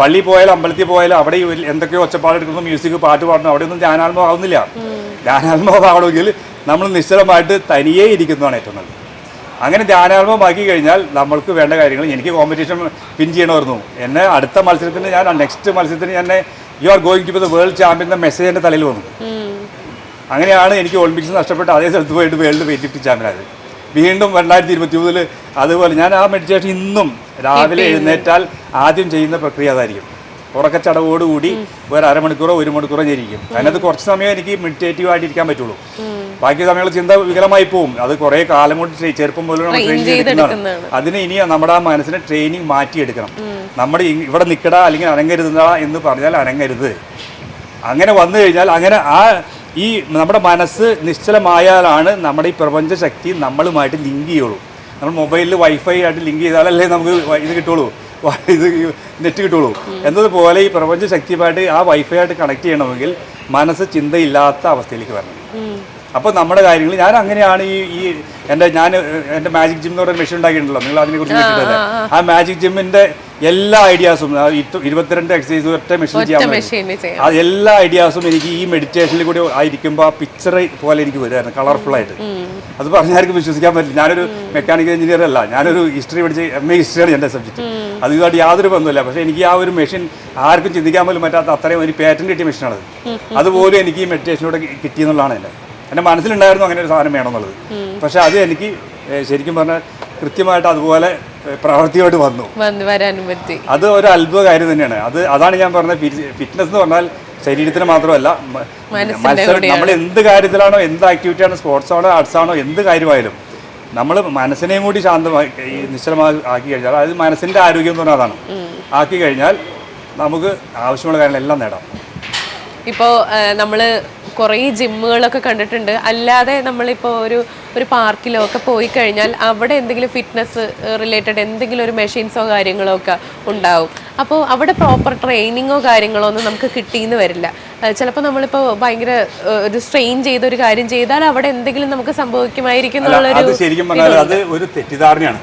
പള്ളി പോയാലും അമ്പലത്തിൽ പോയാലും അവിടെ എന്തൊക്കെയോ ഒച്ചപ്പാടെടുക്കുന്നു മ്യൂസിക് പാട്ട് പാടുന്നു അവിടെയൊന്നും ധ്യാനാത്മകമാകുന്നില്ല. ധ്യാനാത്മകമാകണമെങ്കിൽ നമ്മൾ നിശ്ചലമായിട്ട് തനിയേ ഇരിക്കുന്നതാണ് ഏറ്റവും നല്ലത്. അങ്ങനെ ധ്യാനാത്മകമാക്കി കഴിഞ്ഞാൽ നമ്മൾക്ക് വേണ്ട കാര്യങ്ങൾ എനിക്ക് കോമ്പറ്റീഷൻ പിൻ ചെയ്യണമായിരുന്നു. എന്നെ അടുത്ത മത്സരത്തിന് ഞാൻ നെക്സ്റ്റ് മത്സരത്തിന് എന്നെ you are going to be the world champion എന്ന മെസ്സേജ് എന്റെ തലയിൽ വന്നു. അങ്ങനെയാണ് എനിക്ക് ഒളിമ്പിക്സ് നഷ്ടപ്പെട്ട് അതേ സ്ഥലത്ത് പോയിട്ട് വേൾഡ് വെയിറ്റ് ലിഫ്റ്റിംഗ് ചാമ്പ്യൻ ആയത്. വീണ്ടും രണ്ടായിരത്തി ഇരുപത്തി മൂന്നിൽ അതുപോലെ ഞാൻ ആ മെഡിറ്റേഷൻ ഇന്നും രാവിലെ എഴുന്നേറ്റാൽ ആദ്യം ചെയ്യുന്ന പ്രക്രിയ അതായിരിക്കും. ഉറക്കച്ചടവോടുകൂടി ഒരു അരമണിക്കൂറോ ഒരു മണിക്കൂറോ ഞാനിരിക്കും അതിനകത്ത് കുറച്ച് സമയം എനിക്ക് മെഡിറ്റേറ്റീവ് ആയിട്ട് ഇരിക്കാൻ പറ്റുള്ളൂ ബാക്കി സമയങ്ങൾ ചിന്ത വികലമായി പോകും അത് കുറേ കാലം കൊണ്ട് ചെറുപ്പം മുതൽ നമ്മൾ ട്രെയിൻ ചെയ്തെടുക്കുന്നതാണ്. അതിന് ഇനി നമ്മുടെ ആ മനസ്സിനെ ട്രെയിനിങ് മാറ്റിയെടുക്കണം. നമ്മുടെ ഇവിടെ നിൽക്കട അല്ലെങ്കിൽ അനങ്ങരുതാ എന്ന് പറഞ്ഞാൽ അനങ്ങരുത്. അങ്ങനെ വന്നു കഴിഞ്ഞാൽ അങ്ങനെ ആ ഈ നമ്മുടെ മനസ്സ് നിശ്ചലമായാലാണ് നമ്മുടെ ഈ പ്രപഞ്ച ശക്തി നമ്മളുമായിട്ട് ലിങ്ക് ചെയ്യുള്ളൂ. നമ്മൾ മൊബൈലിൽ വൈഫൈ ആയിട്ട് ലിങ്ക് ചെയ്താലല്ലേ നമുക്ക് ഇത് കിട്ടുള്ളൂ. ഇത് നെറ്റ് കിട്ടുള്ളൂ. എന്നതുപോലെ ഈ പ്രപഞ്ച ശക്തിയുമായിട്ട് ആ വൈഫൈ ആയിട്ട് കണക്ട് ചെയ്യണമെങ്കിൽ മനസ്സ് ചിന്തയില്ലാത്ത അവസ്ഥയിലേക്ക് വരണം. അപ്പോൾ നമ്മുടെ കാര്യങ്ങൾ ഞാൻ അങ്ങനെയാണ് ഈ ഈ എന്റെ ഞാൻ എന്റെ മാജിക് ജിം എന്ന് പറയുന്ന മെഷീൻ ഉണ്ടാക്കിയിട്ടുണ്ടല്ലോ. നിങ്ങൾ അതിനെക്കുറിച്ച് കേട്ടിട്ടില്ലേ ആ മാജിക് ജിമ്മിന്റെ എല്ലാ ഐഡിയാസും ഇരുപത്തിരണ്ട് എക്സസൈസ് ഒറ്റ മെഷീൻ ചെയ്യാൻ ആ എല്ലാ ഐഡിയാസും എനിക്ക് ഈ മെഡിറ്റേഷനിൽ കൂടി ആയിരിക്കുമ്പോൾ ആ പിക്ചർ പോലെ എനിക്ക് വരുമായിരുന്നു കളർഫുൾ ആയിട്ട്. അത് പറഞ്ഞ ആർക്കും വിശ്വസിക്കാൻ പറ്റില്ല. ഞാനൊരു മെക്കാനിക്കൽ എഞ്ചിനീയർ അല്ല. ഞാനൊരു ഹിസ്റ്ററി പഠിച്ച് എം എ ഹിസ്റ്ററിയാണ് എന്റെ സബ്ജക്റ്റ് അത് ഇതുമായിട്ട് യാതൊരു ബന്ധമില്ല പക്ഷേ എനിക്ക് ആ ഒരു മെഷീൻ ആർക്കും ചിന്തിക്കാൻ പോലും പറ്റാത്ത അത്രയും ഒരു പാറ്റേൺ കിട്ടിയ മെഷീനാണത് അതുപോലും എനിക്ക് ഈ മെഡിറ്റേഷനോട് കിട്ടിയെന്നുള്ളതാണ് എന്റെ എന്റെ മനസ്സിലുണ്ടായിരുന്നു അങ്ങനെ ഒരു സാധനം വേണമെന്നുള്ളത്. പക്ഷെ അത് എനിക്ക് ശരിക്കും പറഞ്ഞാൽ കൃത്യമായിട്ട് അതുപോലെ പ്രവൃത്തിയോട് വന്നു. വന്ന് വരാനും പറ്റി. അത് ഒരു അത്ഭുത കാര്യം തന്നെയാണ്. അത് അതാണ് ഞാൻ പറഞ്ഞത്. ഫിറ്റ്നസ് എന്ന് പറഞ്ഞാൽ ശരീരത്തിന് മാത്രമല്ല മത്സരം നമ്മൾ എന്ത് കാര്യത്തിലാണോ എന്ത് ആക്ടിവിറ്റി ആണോ സ്പോർട്സ് ആണോ ആർട്സ് ആണോ എന്ത് കാര്യമായാലും നമ്മൾ മനസ്സിനെയും കൂടി ശാന്തമായി നിശ്ചലമാക്കി നിശ്ചലമായി ആക്കി കഴിഞ്ഞാൽ അതായത് മനസ്സിന്റെ ആരോഗ്യം എന്ന് പറഞ്ഞാൽ അതാണ്. ആക്കി കഴിഞ്ഞാൽ നമുക്ക് ആവശ്യമുള്ള കാര്യങ്ങളെല്ലാം നേടാം. ഇപ്പോൾ നമ്മൾ കുറേ ജിമ്മുകളൊക്കെ കണ്ടിട്ടുണ്ട്. അല്ലാതെ നമ്മളിപ്പോൾ ഒരു ഒരു പാർക്കിലോ ഒക്കെ പോയി കഴിഞ്ഞാൽ അവിടെ എന്തെങ്കിലും ഫിറ്റ്നസ് റിലേറ്റഡ് എന്തെങ്കിലും ഒരു മെഷീൻസോ കാര്യങ്ങളോ ഒക്കെ ഉണ്ടാവും. അപ്പോൾ അവിടെ പ്രോപ്പർ ട്രെയിനിങ്ങോ കാര്യങ്ങളോ ഒന്നും നമുക്ക് കിട്ടിയെന്ന് വരില്ല. ചിലപ്പോൾ നമ്മളിപ്പോൾ ഭയങ്കര ഒരു സ്ട്രെയിൻ ചെയ്ത ഒരു കാര്യം ചെയ്താൽ അവിടെ എന്തെങ്കിലും നമുക്ക് സംഭവിക്കുമായിരിക്കും എന്നുള്ളൊരു ശരിക്കും പറഞ്ഞാൽ അത് ഒരു തെറ്റിദ്ധാരണയാണ്.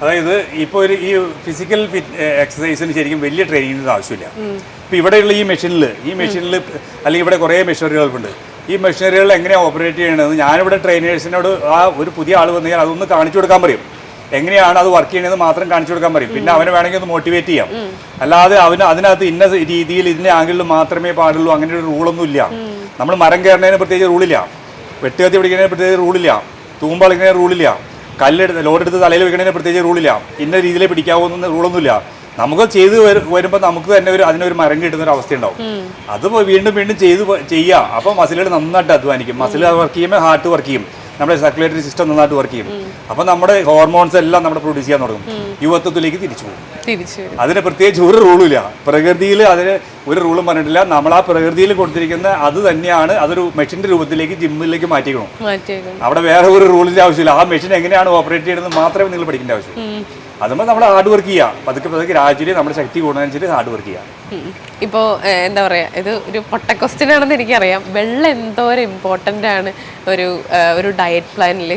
അതായത് ഇപ്പോൾ ഒരു ഈ ഫിസിക്കൽ ഫിറ്റ് എക്സസൈസിന് ശരിക്കും വലിയ ട്രെയിനിങ്ങിന് ആവശ്യമില്ല ഇപ്പം ഇവിടെയുള്ള ഈ മെഷീനിൽ ഈ മെഷീനിൽ അല്ലെങ്കിൽ ഇവിടെ കുറേ മെഷീനറികളുണ്ട് ഈ മെഷീനറികൾ എങ്ങനെയാണ് ഓപ്പറേറ്റ് ചെയ്യണമെന്ന് ഞാനിവിടെ ട്രെയിനേഴ്സിനോട് ആ ഒരു പുതിയ ആൾ വന്നു കഴിഞ്ഞാൽ അതൊന്ന് കാണിച്ചു കൊടുക്കാൻ പറയും. എങ്ങനെയാണ് അത് വർക്ക് ചെയ്യണമെന്ന് മാത്രം കാണിച്ചു കൊടുക്കാൻ പറയും. പിന്നെ അവനെ വേണമെങ്കിൽ ഒന്ന് മോട്ടിവേറ്റ് ചെയ്യാം. അല്ലാതെ അവന് അതിനകത്ത് ഇന്ന രീതിയിൽ ഇതിന്റെ ആംഗിളിൽ മാത്രമേ പാടുള്ളൂ. അങ്ങനെ ഒരു റൂളൊന്നും ഇല്ല. നമ്മൾ മരം കയറുന്നതിന് പ്രത്യേകിച്ച് റൂളില്ല വെട്ടുകത്തി പിടിക്കുന്നതിന് പ്രത്യേകിച്ച് റൂളില്ല തൂമ്പളിക്കുന്നതിന് റൂളില്ല കല്ലെടുത്ത് ലോഡെടുത്ത് തലയിൽ വെക്കണതിന് പ്രത്യേകിച്ച് റൂളില്ല ഇന്ന രീതിയിൽ പിടിക്കാവുന്ന റൂളൊന്നുമില്ല നമുക്ക് ചെയ്ത് വരുമ്പോൾ നമുക്ക് തന്നെ ഒരു അതിനൊരു മരം കിട്ടുന്ന ഒരു അവസ്ഥ ഉണ്ടാവും അത് വീണ്ടും വീണ്ടും ചെയ്ത് ചെയ്യാം. ചെയ്യുക അപ്പോൾ മസിലുകൾ നന്നായിട്ട് അധ്വാനിക്കും. മസിൽ വർക്ക് ചെയ്യുമ്പോൾ ഹാർട്ട് വർക്ക് ചെയ്യും. നമ്മുടെ സർക്കുലേറ്ററി സിസ്റ്റം നന്നായിട്ട് വർക്ക് ചെയ്യും. അപ്പോൾ നമ്മുടെ ഹോർമോൺസ് എല്ലാം നമ്മുടെ പ്രൊഡ്യൂസ് ചെയ്യാൻ തുടങ്ങും. യുവത്വത്തിലേക്ക് തിരിച്ചു പോകും. അതിന് പ്രത്യേകിച്ച് ഒരു റൂളില്ല പ്രകൃതിയിൽ അതിന് ഒരു റൂളും പറഞ്ഞിട്ടില്ല. നമ്മൾ ആ പ്രകൃതിയിൽ കൊടുത്തിരിക്കുന്ന അത് തന്നെയാണ് അതൊരു മെഷീന്റെ രൂപത്തിലേക്ക് ജിമ്മിലേക്ക് മാറ്റിക്കണം അവിടെ വേറെ ഒരു റൂളിന്റെ ആവശ്യമില്ല. ആ മെഷീൻ എങ്ങനെയാണ് ഓപ്പറേറ്റ് ചെയ്യുന്നത് മാത്രമേ നിങ്ങൾ പഠിക്കേണ്ട ആവശ്യം അതുമ്പോൾ നമ്മൾ ഹാർഡ് വർക്ക് ചെയ്യുക പതുക്കെ പതുക്കെ രാജ്യത്തിൽ നമ്മുടെ ശക്തി കൂടുന്നതനുസരിച്ച് ഹാർഡ് വർക്ക് ചെയ്യുക ഇപ്പോൾ ഇപ്പോ എന്താ പറയാ ഇത് ഒരു പൊട്ട ക്വസ്റ്റ്യൻ ആണെന്ന് എനിക്കറിയാം. വെള്ളം എന്തോരം ഇമ്പോർട്ടന്റ് ആണ് ഒരു ഒരു ഡയറ്റ് പ്ലാനിൽ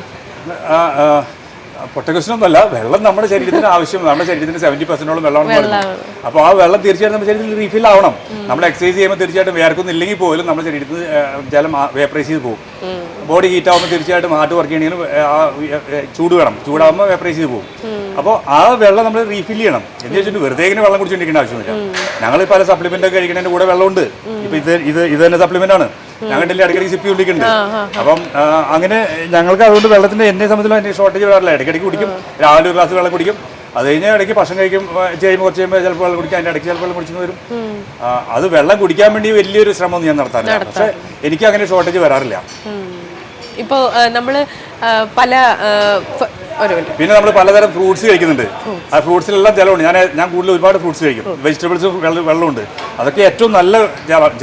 പൊട്ടക്വസ്റ്റനൊന്നുമല്ല വെള്ളം നമ്മുടെ ശരീരത്തിന് ആവശ്യം. നമ്മുടെ ശരീരത്തിന് സെവന്റി പെർസെന്റോളം വെള്ളമാണ് അപ്പൊ അപ്പോൾ ആ വെള്ളം തീർച്ചയായിട്ടും നമ്മുടെ ശരീരത്തിൽ റീഫിൽ ആവണം. നമ്മൾ എക്സസൈസ് ചെയ്യുമ്പോൾ തീർച്ചയായിട്ടും വേർക്കുന്നില്ലെങ്കിൽ പോലും നമ്മുടെ ശരീരത്തിൽ ജലം വേപ്പറൈസ് ചെയ്ത് പോകും. ബോഡി ഹീറ്റ് ആവുമ്പോൾ തീർച്ചയായിട്ടും ഹാർട്ട് വർക്ക് ചെയ്യണമെങ്കിൽ ആ ചൂട് വേണം. ചൂടാവുമ്പോൾ വേപ്പറൈസ് ചെയ്ത് പോകും. അപ്പോൾ ആ വെള്ളം നമ്മൾ റീഫിൽ ചെയ്യണം. എന്ന് വെച്ചിട്ട് വെറുതെ ഇങ്ങനെ വെള്ളം കുടിച്ചുകൊണ്ടിരിക്കേണ്ട ആവശ്യമില്ല ഞങ്ങൾ പല സപ്ലിമെന്റ് ഒക്കെ കഴിക്കുന്നതിന്റെ കൂടെ വെള്ളമുണ്ട്. ഇപ്പൊ ഇത് ഇത് ഇത് തന്നെ സപ്ലിമെന്റ് ആണ്. ഞങ്ങളുടെ ഇടയ്ക്കിടയ്ക്ക് സിപ്പി കുടിക്കുന്നുണ്ട് അപ്പം അങ്ങനെ ഞങ്ങൾക്ക് അതുകൊണ്ട് വെള്ളത്തിന്റെ എന്നെ സംബന്ധിച്ചുള്ള എനിക്ക് ഷോർട്ടേജ് വരാറില്ല. ഇടയ്ക്കിടയ്ക്ക് കുടിക്കും. രാവിലെ ഒരു ഗ്ലാസ് വെള്ളം കുടിക്കും. അത് കഴിഞ്ഞാൽ ഇടയ്ക്ക് ഭക്ഷണം കഴിക്കും. ചെയ്യുമ്പോൾ കുറച്ച് കഴിയുമ്പോൾ ചിലപ്പോൾ വെള്ളം കുടിക്കും. അതിന്റെ ഇടയ്ക്ക് ചിലപ്പോൾ വെള്ളം കുടിച്ചു വരും. അത് വെള്ളം കുടിക്കാൻ വേണ്ടി വലിയൊരു ശ്രമമൊന്നും ഞാൻ നടത്താറില്ല. പക്ഷെ എനിക്ക് അങ്ങനെ ഷോർട്ടേജ് വരാറില്ല. ഇപ്പോൾ നമ്മൾ പല പിന്നെ നമ്മൾ പലതരം ഫ്രൂട്ട്സ് കഴിക്കുന്നുണ്ട്. ആ ഫ്രൂട്ട്സിലെല്ലാം ജലമുണ്ട്. ഞാൻ ഞാൻ കൂടുതൽ ഒരുപാട് ഫ്രൂട്ട്സ് കഴിക്കും. വെജിറ്റബിൾസ് വെള്ളമുണ്ട്. അതൊക്കെ ഏറ്റവും നല്ല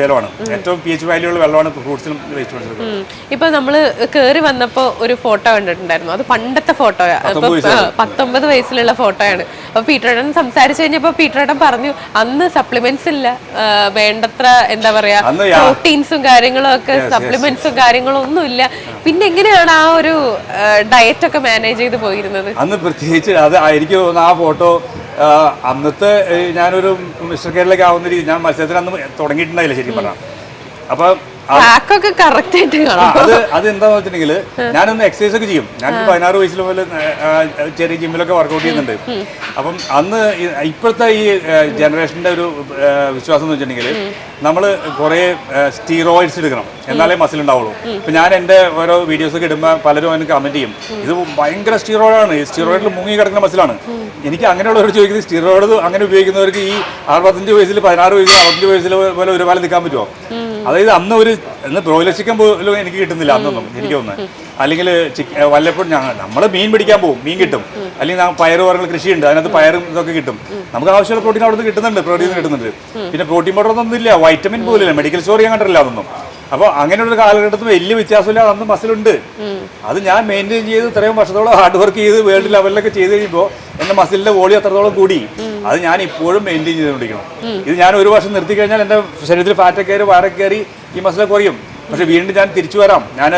ജലമാണ്. ഏറ്റവും പി എച്ച് വാല്യൂ ഉള്ള വെള്ളമാണ് ഫ്രൂട്ട്സിലും വെജിറ്റബിൾസിലും. ഇപ്പൊ നമ്മൾ കേറി വന്നപ്പോ ഒരു ഫോട്ടോ കണ്ടിട്ടുണ്ടായിരുന്നു. അത് പണ്ടത്തെ ഫോട്ടോയാണ് പത്തൊമ്പത് വയസ്സിലുള്ള ഫോട്ടോയാണ്. അപ്പൊ പീറ്ററേട്ടൻ സംസാരിച്ചു കഴിഞ്ഞപ്പോ പീറ്ററേട്ടൻ പറഞ്ഞു അന്ന് സപ്ലിമെന്റ്സ് ഇല്ല. വേണ്ടത്ര എന്താ പറയാ പ്രോട്ടീൻസും കാര്യങ്ങളും ഒക്കെ സപ്ലിമെന്റ്സും കാര്യങ്ങളും ഒന്നും ഇല്ല പിന്നെ എങ്ങനെയാണ് ആ ഒരു ഡയറ്റ് ഒക്കെ മാനേജ് ചെയ്ത് പോയിരുന്നത്? അന്ന് പ്രത്യേകിച്ച് അത് എനിക്ക് തോന്നുന്നു. ആ ഫോട്ടോ അന്നത്തെ ഞാനൊരു മിസ്റ്റർ കേരളയ്ക്ക് ആവുന്ന രീതി ഞാൻ മത്സരത്തിന് അന്ന് തുടങ്ങിയിട്ടുണ്ടായില്ല ശരിക്കും പറഞ്ഞാൽ. അപ്പം ട്രാക്കൊക്കെ കറക്റ്റ് ആയിട്ട് അത് അത് എന്താന്ന് വെച്ചിട്ടുണ്ടെങ്കിൽ ഞാനൊന്ന് എക്സസൈസ് ഒക്കെ ചെയ്യും. ഞാൻ പതിനാറ് വയസ്സിൽ പോലെ ചെറിയ ജിമ്മിലൊക്കെ വർക്കൗട്ട് ചെയ്യുന്നുണ്ട്. അപ്പം അന്ന് ഇപ്പോഴത്തെ ഈ ജനറേഷന്റെ ഒരു വിശ്വാസം എന്ന് വെച്ചിട്ടുണ്ടെങ്കിൽ നമ്മൾ കുറേ സ്റ്റീറോയിഡ്സ് എടുക്കണം. എന്നാലേ മസിൽ ഉണ്ടാവുള്ളൂ. ഇപ്പൊ ഞാൻ എന്റെ ഓരോ വീഡിയോസ് ഒക്കെ ഇടുമ്പോൾ പലരും അതിന് കമന്റ് ചെയ്യും. ഇത് ഭയങ്കര സ്റ്റീറോയിഡാണ് ഈ സ്റ്റീറോയിഡിൽ മുങ്ങി കിടക്കുന്ന മസിലാണ് എനിക്ക് അങ്ങനെയുള്ളവർ ചോദിക്കുന്നത് സ്റ്റീറോയിഡ് അങ്ങനെ ഉപയോഗിക്കുന്നവർക്ക് ഈ അറുപത്തഞ്ച് വയസ്സിൽ പതിനാറ് വയസ്സിൽ അറുപത്തഞ്ച് വയസ്സിൽ പോലെ ഒരുപാട് നിൽക്കാൻ പറ്റുമോ? അതായത് അന്ന് ഒരു ഇന്ന് ബ്രോയിലർ ചിക്കൻ പോലും എനിക്ക് കിട്ടുന്നില്ല അന്നൊന്നും എനിക്ക് തോന്നുന്നു. അല്ലെങ്കിൽ വല്ലപ്പോഴും ഞങ്ങൾ നമ്മൾ മീൻ പിടിക്കാൻ പോകും മീൻ കിട്ടും. അല്ലെങ്കിൽ ഞാൻ പയറ് വർഗങ്ങൾ കൃഷിയുണ്ട് അതിനകത്ത് പയറും ഇതൊക്കെ കിട്ടും. നമുക്ക് ആവശ്യമുള്ള പ്രോട്ടീൻ അവിടെ നിന്ന് കിട്ടുന്നുണ്ട് പ്രോട്ടീൻ കിട്ടുന്നുണ്ട്. പിന്നെ പ്രോട്ടീൻ പൗഡർ ഒന്നും ഇല്ല വൈറ്റമിൻ പോലും ഇല്ല മെഡിക്കൽ സ്റ്റോർ ഞാൻ കണ്ടിട്ടില്ല അതൊന്നും. അപ്പോൾ അങ്ങനെയുള്ള കാലഘട്ടത്തിൽ വലിയ വ്യത്യാസമില്ല. അന്ന് മസിലുണ്ട്. അത് ഞാൻ മെയിന്റെയിൻ ചെയ്ത് ഇത്രയും വർഷത്തോളം ഹാർഡ് വർക്ക് ചെയ്ത് വേൾഡ് ലെവലിലൊക്കെ ചെയ്ത് കഴിയുമ്പോൾ എന്റെ മസിലിന്റെ വോളി അത്രത്തോളം കൂടി. അത് ഞാൻ ഇപ്പോഴും മെയിന്റെയിൻ ചെയ്തുകൊണ്ടിരിക്കണം. ഇത് ഞാൻ ഒരു വർഷം നിർത്തി കഴിഞ്ഞാൽ എന്റെ ശരീരത്തിൽ ഫാറ്റൊക്കെ കയറി വയറൊക്കെ കയറി ഈ മസിലൊക്കെ കുറയും. പക്ഷെ വീണ്ടും ഞാൻ തിരിച്ചു വരാം. ഞാൻ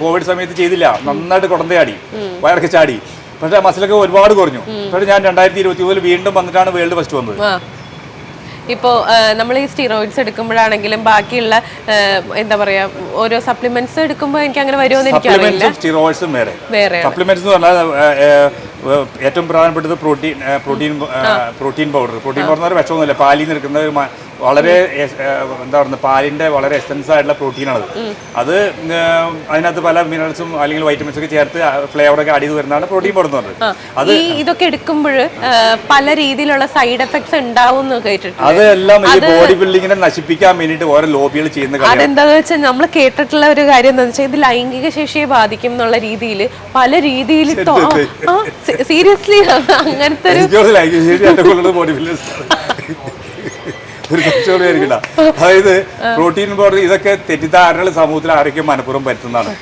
കോവിഡ് സമയത്ത് ചെയ്തില്ല. നന്നായിട്ട് കുടന്തയാടി. വയറൊക്കെ ചാടി. പക്ഷെ മസിലൊക്കെ ഒരുപാട് കുറഞ്ഞു. പക്ഷേ ഞാൻ രണ്ടായിരത്തി ഇരുപത്തി മൂന്നിൽ വീണ്ടും വന്നിട്ടാണ് വേൾഡ് ഫസ്റ്റ് വന്നത്. ഇപ്പോൾ നമ്മൾ ഈ സ്റ്റീറോയിഡ്സ് എടുക്കുമ്പോഴാണെങ്കിലും ബാക്കിയുള്ള എന്താ പറയാ ഓരോ സപ്ലിമെന്റ്സ് എടുക്കുമ്പോൾ എനിക്ക് അങ്ങനെ വരുമോ എന്ന് എനിക്കറിയില്ല വേറെ. സപ്ലിമെന്റ്സ് എന്ന് പറഞ്ഞാൽ ഏറ്റവും പ്രധാനപ്പെട്ടത് protein protein protein powder. Protein powder എന്ന് പറഞ്ഞാൽ വിഷമൊന്നുമില്ല പാലിൽ നിന്ന് എടുക്കുന്ന ഒരു വളരെ എന്താ പറയുക പാലിന്റെ വളരെ എസെൻസ് ആയിട്ടുള്ള പ്രോട്ടീനാണത്. അത് അതിനകത്ത് പല മിനറൽസും അല്ലെങ്കിൽ വൈറ്റമിൻസ് ഒക്കെ ചേർത്ത് ഫ്ലേവർ ഒക്കെ ആഡ് ചെയ്ത് വരുന്നതാണ് പ്രോട്ടീൻ പൗഡർ എന്ന് പറയുന്നത് അത് ഇതൊക്കെ എടുക്കുമ്പോൾ പല രീതിയിലുള്ള സൈഡ് എഫക്ട്സ് ഉണ്ടാവും അതെല്ലാം ഈ ബോഡി ബിൽഡിങ്ങിനെ നശിപ്പിക്കാൻ വേണ്ടിയിട്ട് ഓരോ ലോബികൾ ചെയ്യുന്ന കാര്യം അതെന്താന്ന് വെച്ചാൽ നമ്മൾ കേട്ടിട്ടുള്ള ഒരു കാര്യം എന്താണെന്ന് വെച്ചാൽ ഇത് ലൈംഗിക ശേഷിയെ ബാധിക്കും എന്നുള്ള രീതിയിൽ പല രീതിയിൽ സീരിയസ്ലി അങ്ങനത്തെ ഒരു അതായത് പ്രോട്ടീൻ പൗഡർ ഇതൊക്കെ തെറ്റിദ്ധാരണകൾ സമൂഹത്തിൽ ആരോഗ്യം മനഃപൂർവം പറ്റുന്നതാണ്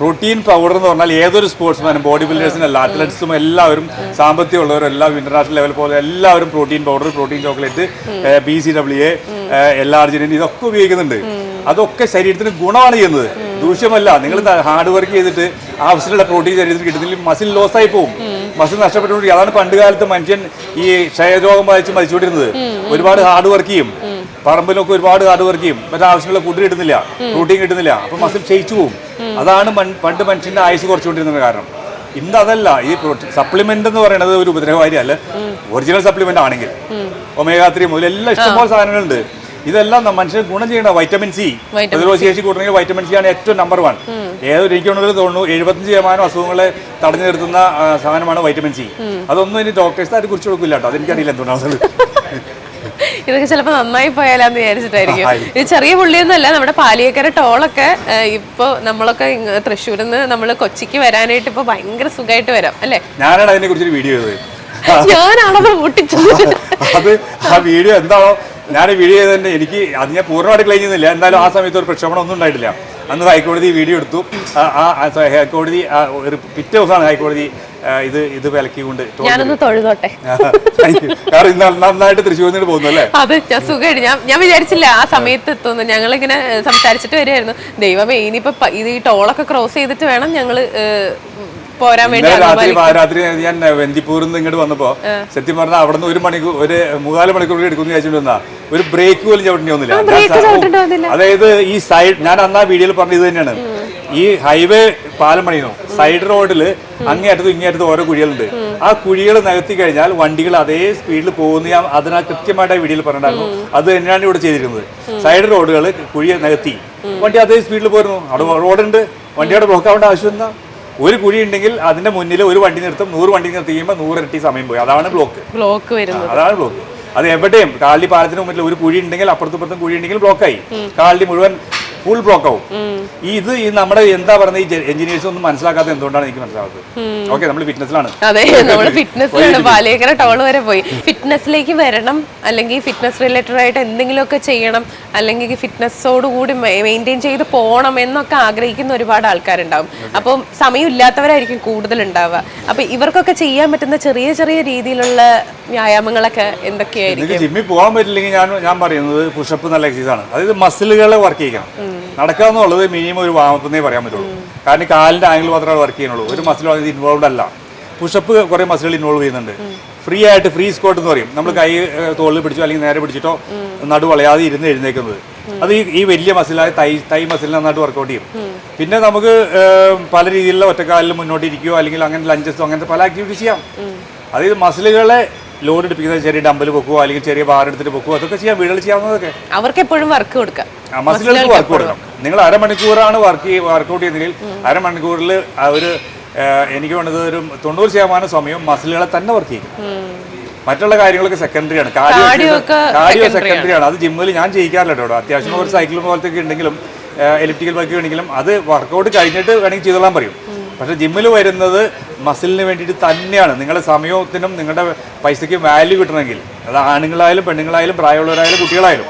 പ്രോട്ടീൻ പൗഡർ എന്ന് പറഞ്ഞാൽ ഏതൊരു സ്പോർട്സ്മാനും ബോഡി ബിൽഡേഴ്സിനും അല്ല അത്ലറ്റ്സും എല്ലാവരും സാമ്പത്തികമുള്ളവരും എല്ലാം ഇന്റർനാഷണൽ ലെവൽ പോലെ എല്ലാവരും protein powder protein chocolate B C W A L arginine ഇതൊക്കെ ഉപയോഗിക്കുന്നുണ്ട്. അതൊക്കെ ശരീരത്തിന് ഗുണമാണ് ചെയ്യുന്നത്. ദൂഷ്യമല്ല. നിങ്ങൾ ഹാർഡ് വർക്ക് ചെയ്തിട്ട് ആവശ്യമുള്ള പ്രോട്ടീൻ ശരീരത്തിൽ കിട്ടുന്നില്ല മസിൽ ലോസ് ആയി പോകും മസിൽ നഷ്ടപ്പെട്ടുകൊണ്ടിരിക്കും അതാണ് പണ്ട് കാലത്ത് മനുഷ്യൻ ഈ ക്ഷയരോഗം ബാധിച്ച് മരിച്ചുകൊണ്ടിരുന്നത്. ഒരുപാട് ഹാർഡ് വർക്ക് ചെയ്യും. പറമ്പിലൊക്കെ ഒരുപാട് ഹാർഡ് വർക്ക് ചെയ്യും. മറ്റേ ആവശ്യമുള്ള ഫുഡ് കിട്ടുന്നില്ല. പ്രോട്ടീൻ കിട്ടുന്നില്ല. അപ്പൊ മസിൽ ക്ഷയിച്ചു പോകും അതാണ് പണ്ട് മനുഷ്യന്റെ ആയുസ് കുറച്ചുകൊണ്ടിരുന്നത് കാരണം. ഇന്ന് അതല്ല. ഈ സപ്ലിമെന്റ് എന്ന് പറയുന്നത് ഒരു ഉപദ്രവകാരി അല്ല ഒറിജിനൽ സപ്ലിമെന്റ് ആണെങ്കിൽ. ഒമേഗ ത്രീ മുതൽ എല്ലാ ഇഷ്ടംപോലെ സാധനങ്ങളുണ്ട്. ഇതെല്ലാം മനുഷ്യന് ഗുണം ചെയ്യുന്ന വൈറ്റമിൻ സി Vitamin പ്രതിരോധ ശേഷി കൂട്ടണമെങ്കിൽ വൈറ്റമിൻ സി ആണ് ഏറ്റവും നമ്പർ വൺ ഏതൊരു എനിക്ക് തോന്നുന്നത് തോന്നുന്നു എഴുപത്തഞ്ച് ശതമാനം അസുഖങ്ങളെ തടഞ്ഞു നിർത്തുന്ന സാധനമാണ് വൈറ്റമിൻ സി അതൊന്നും ഇനി ഡോക്ടേഴ്സ് അതിനെ കുറിച്ച് കൊടുക്കില്ല കേട്ടോ അതെനിക്കറിയില്ല എന്തുകൊണ്ടാണ് ഇതൊക്കെ ചിലപ്പോ നന്നായി പോയാലാന്ന് വിചാരിച്ചിട്ടായിരിക്കും. ഇത് ചെറിയ പുള്ളിയൊന്നുമല്ല നമ്മുടെ പാലിയേക്കര ടോളൊക്കെ ഇപ്പൊ നമ്മളൊക്കെ തൃശ്ശൂരിൽ നിന്ന് നമ്മൾ കൊച്ചിക്ക് വരാനായിട്ട് ഇപ്പൊ ഭയങ്കര സുഖമായിട്ട് വരാം അല്ലേ? ഞാനാണ് അതിനെ കുറിച്ചൊരു വീഡിയോ ചെയ്തത് ഞാനാണത് പൊട്ടിച്ചത്? അത് ആ വീഡിയോ എന്താണോ ഞാൻ വീഡിയോ തന്നെ എനിക്ക് അത് ഞാൻ പൂർണമായിട്ട് ക്ലെയിം ചെയ്യുന്നില്ല. എന്തായാലും ആ സമയത്ത് ഒരു പ്രക്ഷോഭണം ഒന്നും ഉണ്ടായിട്ടില്ല. അന്ന് ഹൈക്കോടതി വീഡിയോ എടുത്തു. ഹൈക്കോടതി പിറ്റേ ദിവസമാണ് ഹൈക്കോടതി ഇത് ഇത് വിലക്കിക്കൊണ്ട്. ഞാനൊന്ന് തൊഴുതോട്ടെ. കാരണം ഇന്ന് നന്നായിട്ട് തൃശ്ശൂർ നിന്ന് പോകുന്നു അല്ലേ? അത് ഞാൻ സുഖമായിട്ട് ഞാൻ ഞാൻ വിചാരിച്ചില്ല ആ സമയത്ത് എത്തുന്നു ഞങ്ങൾ ഇങ്ങനെ സംസാരിച്ചിട്ട് വരികയായിരുന്നു. ദൈവമേ ഇനിയിപ്പോ ഇത് ഈ ടോളൊക്കെ ക്രോസ് ചെയ്തിട്ട് വേണം ഞങ്ങൾ ഏഹ്, പോരാൻ വേണ്ടി ഇന്നലെ രാത്രി ഞാൻ വെന്തിപ്പൂരിൽ നിന്ന് ഇങ്ങോട്ട് വന്നപ്പോ സത്യം പറഞ്ഞാൽ അവിടെ നിന്ന് ഒരു മണിക്കൂർ ഒരു മൂന്നാൽ മണിക്കൂർ എടുക്കുന്ന എടുക്കുന്നു വിചാരിച്ചിട്ട് ഒരു ബ്രേക്ക് പോലും ചവിട്ടേണ്ടി വന്നില്ല. അതായത് ഈ സൈഡ് ഞാൻ അന്ന് ആ വീഡിയോയിൽ പറഞ്ഞത് തന്നെയാണ്. ഈ ഹൈവേ പാലം പണിയുന്നു സൈഡ് റോഡിൽ അങ്ങേയറ്റത്തും ഇങ്ങേയറ്റത്തും ഓരോ കുഴികളുണ്ട്. ആ കുഴികൾ നികത്തി കഴിഞ്ഞാൽ വണ്ടികൾ അതേ സ്പീഡിൽ പോകുന്ന ഞാൻ അതിനാ കൃത്യമായിട്ട് ആ വീഡിയോയിൽ പറഞ്ഞിട്ടുണ്ടായിരുന്നു. അത് തന്നെയാണ് ഇവിടെ ചെയ്തിരിക്കുന്നത് സൈഡ് റോഡുകൾ കുഴി നികത്തി. വണ്ടി അതേ സ്പീഡിൽ പോരുന്നു. അവിടെ റോഡുണ്ട്. വണ്ടിയുടെ ബ്ലോക്ക് ആവേണ്ട ആവശ്യം എന്താ ഒരു കുഴി ഉണ്ടെങ്കിൽ അതിന്റെ മുന്നിൽ ഒരു വണ്ടി നിർത്തും നൂറ് വണ്ടി നിർത്തി കഴിയുമ്പോൾ നൂറിരട്ടി സമയം പോയി. അതാണ് ബ്ലോക്ക്. ബ്ലോക്ക് വരുന്നത്. അതാണ് ബ്ലോക്ക്. അത് എവിടെയും കാലി പാലത്തിന് മുമ്പിൽ ഒരു കുഴി ഉണ്ടെങ്കിൽ അപ്പുറത്തും ഇപ്പുറത്തും കുഴി ഉണ്ടെങ്കിൽ ബ്ലോക്കായി. കാലി മുഴുവൻ ഫുൾ ബ്ലോക്ക് ആവും. ഈ ഇത് ഈ നമ്മുടെ എന്താ പറയുന്നത് ഈ എഞ്ചിനീയേഴ്സ് ഒന്നും മനസ്സിലാക്കാത്ത എന്തുകൊണ്ടാണ് എനിക്ക് മനസ്സിലാവുന്നത് ഓക്കെ നമ്മൾ ഫിറ്റ്നസ്സിലാണ് അതെ നമ്മൾ ഫിറ്റ്നസ്സിലാണ് ബാലേക്കര ടോൾ വരെ പോയി. ഫിറ്റ്നസ്സിലേക്ക് വരണം അല്ലെങ്കിൽ ഫിറ്റ്നസ് റിലേറ്റഡ് ആയിട്ട് എന്തെങ്കിലുമൊക്കെ ചെയ്യണം അല്ലെങ്കിൽ ഫിറ്റ്നസ്സോട് കൂടി മെയിന്റെയിൻ ചെയ്ത് പോകണം എന്നൊക്കെ ആഗ്രഹിക്കുന്ന ഒരുപാട് ആൾക്കാരുണ്ടാവും. അപ്പം സമയമില്ലാത്തവരായിരിക്കും കൂടുതൽ ഉണ്ടാവുക. അപ്പൊ ഇവർക്കൊക്കെ ചെയ്യാൻ പറ്റുന്ന ചെറിയ ചെറിയ രീതിയിലുള്ള വ്യായാമങ്ങളൊക്കെ എന്തൊക്കെയായിരിക്കും? ജിമ്മിൽ പോകാൻ പറ്റില്ലെങ്കിൽ ഞാൻ ഞാൻ പറയുന്നത് പുഷപ്പ് നല്ല എക്സസൈസ് ആണ്. അതായത് മസിലുകളെ വർക്ക് ചെയ്യണം നടക്കുക എന്നുള്ളത് മിനിമം ഒരു വാമപ്പെന്നേ പറയാൻ പറ്റുള്ളൂ. കാരണം കാലിന്റെ ആംഗിൾ മാത്രമേ വർക്ക് ചെയ്യുന്നുള്ളൂ. ഒരു മസിലും അതിൽ ഇൻവോൾവ് അല്ല. പുഷപ്പ് കുറേ മസിലുകൾ ഇൻവോൾവ് ചെയ്യുന്നുണ്ട്. ഫ്രീ ആയിട്ട് ഫ്രീ സ്കോട്ട് എന്ന് പറയും. നമ്മൾ കൈ തോളിൽ പിടിച്ചോ അല്ലെങ്കിൽ നേരെ പിടിച്ചിട്ടോ നടു വളയാതെ ഇരുന്ന് എഴുന്നേക്കുന്നത്. അത് ഈ ഈ വലിയ മസിലായ തൈ തൈ മസിൽ നന്നായിട്ട് വർക്കൗട്ട് ചെയ്യും. പിന്നെ നമുക്ക് പല രീതിയിലുള്ള ഒറ്റക്കാലിൽ മുന്നോട്ട് ഇരിക്കുകയോ അല്ലെങ്കിൽ അങ്ങനെ ലഞ്ചസോ അങ്ങനത്തെ പല ആക്ടിവിറ്റീസ് ചെയ്യാം. അതായത് മസിലുകളെ ലോഡ് എടുപ്പിക്കുന്നത് ചെറിയ ഡമ്പൽ പൊക്കുവോ അല്ലെങ്കിൽ ചെറിയ ബാർ എടുത്തിട്ട് പൊക്കുവോ അതൊക്കെ ചെയ്യാം വീടുകളിൽ ചെയ്യാവുന്നതൊക്കെ. അവർക്ക് എപ്പോഴും വർക്ക് കൊടുക്കാം മസിലുകൾക്ക് വർക്ക് കൊടുക്കണം. നിങ്ങൾ അരമണിക്കൂറാണ് വർക്ക് വർക്കൗട്ട് ചെയ്യുന്നതിൽ. അരമണിക്കൂറിൽ ഒരു എനിക്ക് വേണ്ടത് ഒരു തൊണ്ണൂറ് ശതമാനം സമയം മസിലുകളെ തന്നെ വർക്ക് ചെയ്യും. മറ്റുള്ള കാര്യങ്ങളൊക്കെ സെക്കൻഡറി ആണ്. കാര്യം കാർഡിയോ കാർഡിയോ സെക്കൻഡറി ആണ്. അത് ജിമ്മിൽ ഞാൻ ചെയ്യിക്കാറില്ല കേട്ടോ. അത്യാവശ്യം ഒരു സൈക്കിൾ പോലത്തെ ഒക്കെ ഉണ്ടെങ്കിലും എലിപ്റ്റിക്കൽ ബൈക്ക് ഉണ്ടെങ്കിലും അത് വർക്കൗട്ട് കഴിഞ്ഞിട്ട് വേണമെങ്കിൽ ചെയ്തോളാൻ പറയും. പക്ഷെ ജിമ്മിൽ വരുന്നത് മസിലിന് വേണ്ടിയിട്ട് തന്നെയാണ്. നിങ്ങളുടെ സമയത്തിനും നിങ്ങളുടെ പൈസയ്ക്ക് വാല്യൂ കിട്ടണമെങ്കിൽ. അത് ആണുങ്ങളായാലും പെണ്ണുങ്ങളായാലും പ്രായമുള്ളവരായാലും കുട്ടികളായാലും.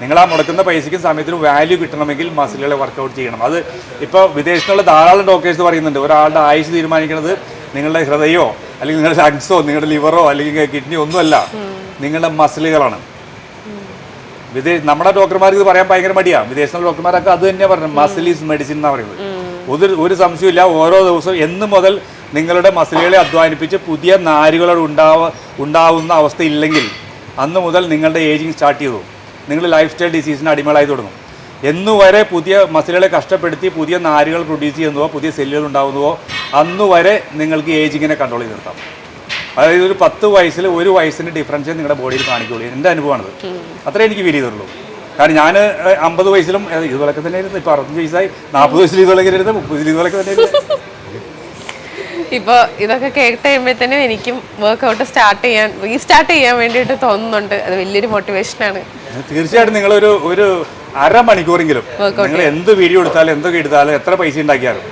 നിങ്ങൾ ആ മുടക്കുന്ന പൈസയ്ക്കും സമയത്തിനും വാല്യൂ കിട്ടണമെങ്കിൽ മസിലുകളെ വർക്കൗട്ട് ചെയ്യണം. അത് ഇപ്പോൾ വിദേശത്തുള്ള ധാരാളം ഡോക്ടേഴ്സ് പറയുന്നുണ്ട്. ഒരാളുടെ ആയുസ് തീരുമാനിക്കുന്നത് നിങ്ങളുടെ ഹൃദയമോ അല്ലെങ്കിൽ നിങ്ങളുടെ ലങ്സോ നിങ്ങളുടെ ലിവറോ അല്ലെങ്കിൽ കിഡ്നിയോ ഒന്നുമല്ല. നിങ്ങളുടെ മസിലുകളാണ് വിദേശ നമ്മുടെ ഡോക്ടർമാർക്ക് ഇത് പറയാൻ ഭയങ്കര മടിയാണ് വിദേശത്തുള്ള ഡോക്ടർമാരൊക്കെ അത് തന്നെ പറയുന്നത് മസിൽ ഈസ് മെഡിസിൻ എന്നാണ് പറയുന്നത്. ഒരു ഒരു സംശയമില്ല ഓരോ ദിവസവും എന്ന് മുതൽ നിങ്ങളുടെ മസിലുകളെ അധ്വാനിപ്പിച്ച് പുതിയ നാരുകൾ ഉണ്ടാവ ഉണ്ടാവുന്ന അവസ്ഥ ഇല്ലെങ്കിൽ അന്ന് മുതൽ നിങ്ങളുടെ ഏജിങ് സ്റ്റാർട്ട് ചെയ്തു. നിങ്ങൾ ലൈഫ് സ്റ്റൈൽ ഡിസീസിന് അടിമകളായി തുടങ്ങും. എന്നുവരെ പുതിയ മസിലുകളെ കഷ്ടപ്പെടുത്തി പുതിയ നാരുകൾ പ്രൊഡ്യൂസ് ചെയ്യുന്നതോ പുതിയ സെല്ലുകൾ ഉണ്ടാകുന്നതോ അന്ന് വരെ നിങ്ങൾക്ക് ഏജിങ്ങിനെ കൺട്രോൾ ചെയ്ത് നിർത്താം. അതായത് ഒരു പത്ത് വയസ്സിൽ ഒരു വയസ്സിന്റെ ഡിഫറൻസ് നിങ്ങളുടെ ബോഡിയിൽ കാണിക്കുള്ളൂ എന്റെ അനുഭവമാണത്. അത്രേ എനിക്ക് ഫീൽ ചെയ്തുള്ളൂ. കാരണം ഞാൻ അമ്പത് വയസ്സിലും ഇതുപോലൊക്കെ തന്നെ ഇരുന്നു ഇപ്പോൾ അറുപത്തഞ്ച് വയസ്സായി. നാൽപ്പത് വയസ്സിൽ ഇതുപോലൊക്കെ ഇരുന്നു മുപ്പത് വയസ്സിൽ ഇതുപോലൊക്കെ തന്നെ ആയിരുന്നു ഇപ്പൊ ഇതൊക്കെ കേട്ട് കഴിയുമ്പോഴത്തേനും എനിക്കും വർക്കൗട്ട് സ്റ്റാർട്ട് ചെയ്യാൻ റീസ്റ്റാർട്ട് ചെയ്യാൻ വേണ്ടിട്ട് തോന്നുന്നുണ്ട്. അത് വലിയൊരു മോട്ടിവേഷനാണ് തീർച്ചയായിട്ടും നിങ്ങൾ ഒരു ഒരു അരമണിക്കൂറെങ്കിലും നിങ്ങൾ എന്ത് വീഡിയോ എടുത്താലും എന്തൊക്കെ എടുത്താലും എത്ര പൈസ ഉണ്ടാക്കിയാലും.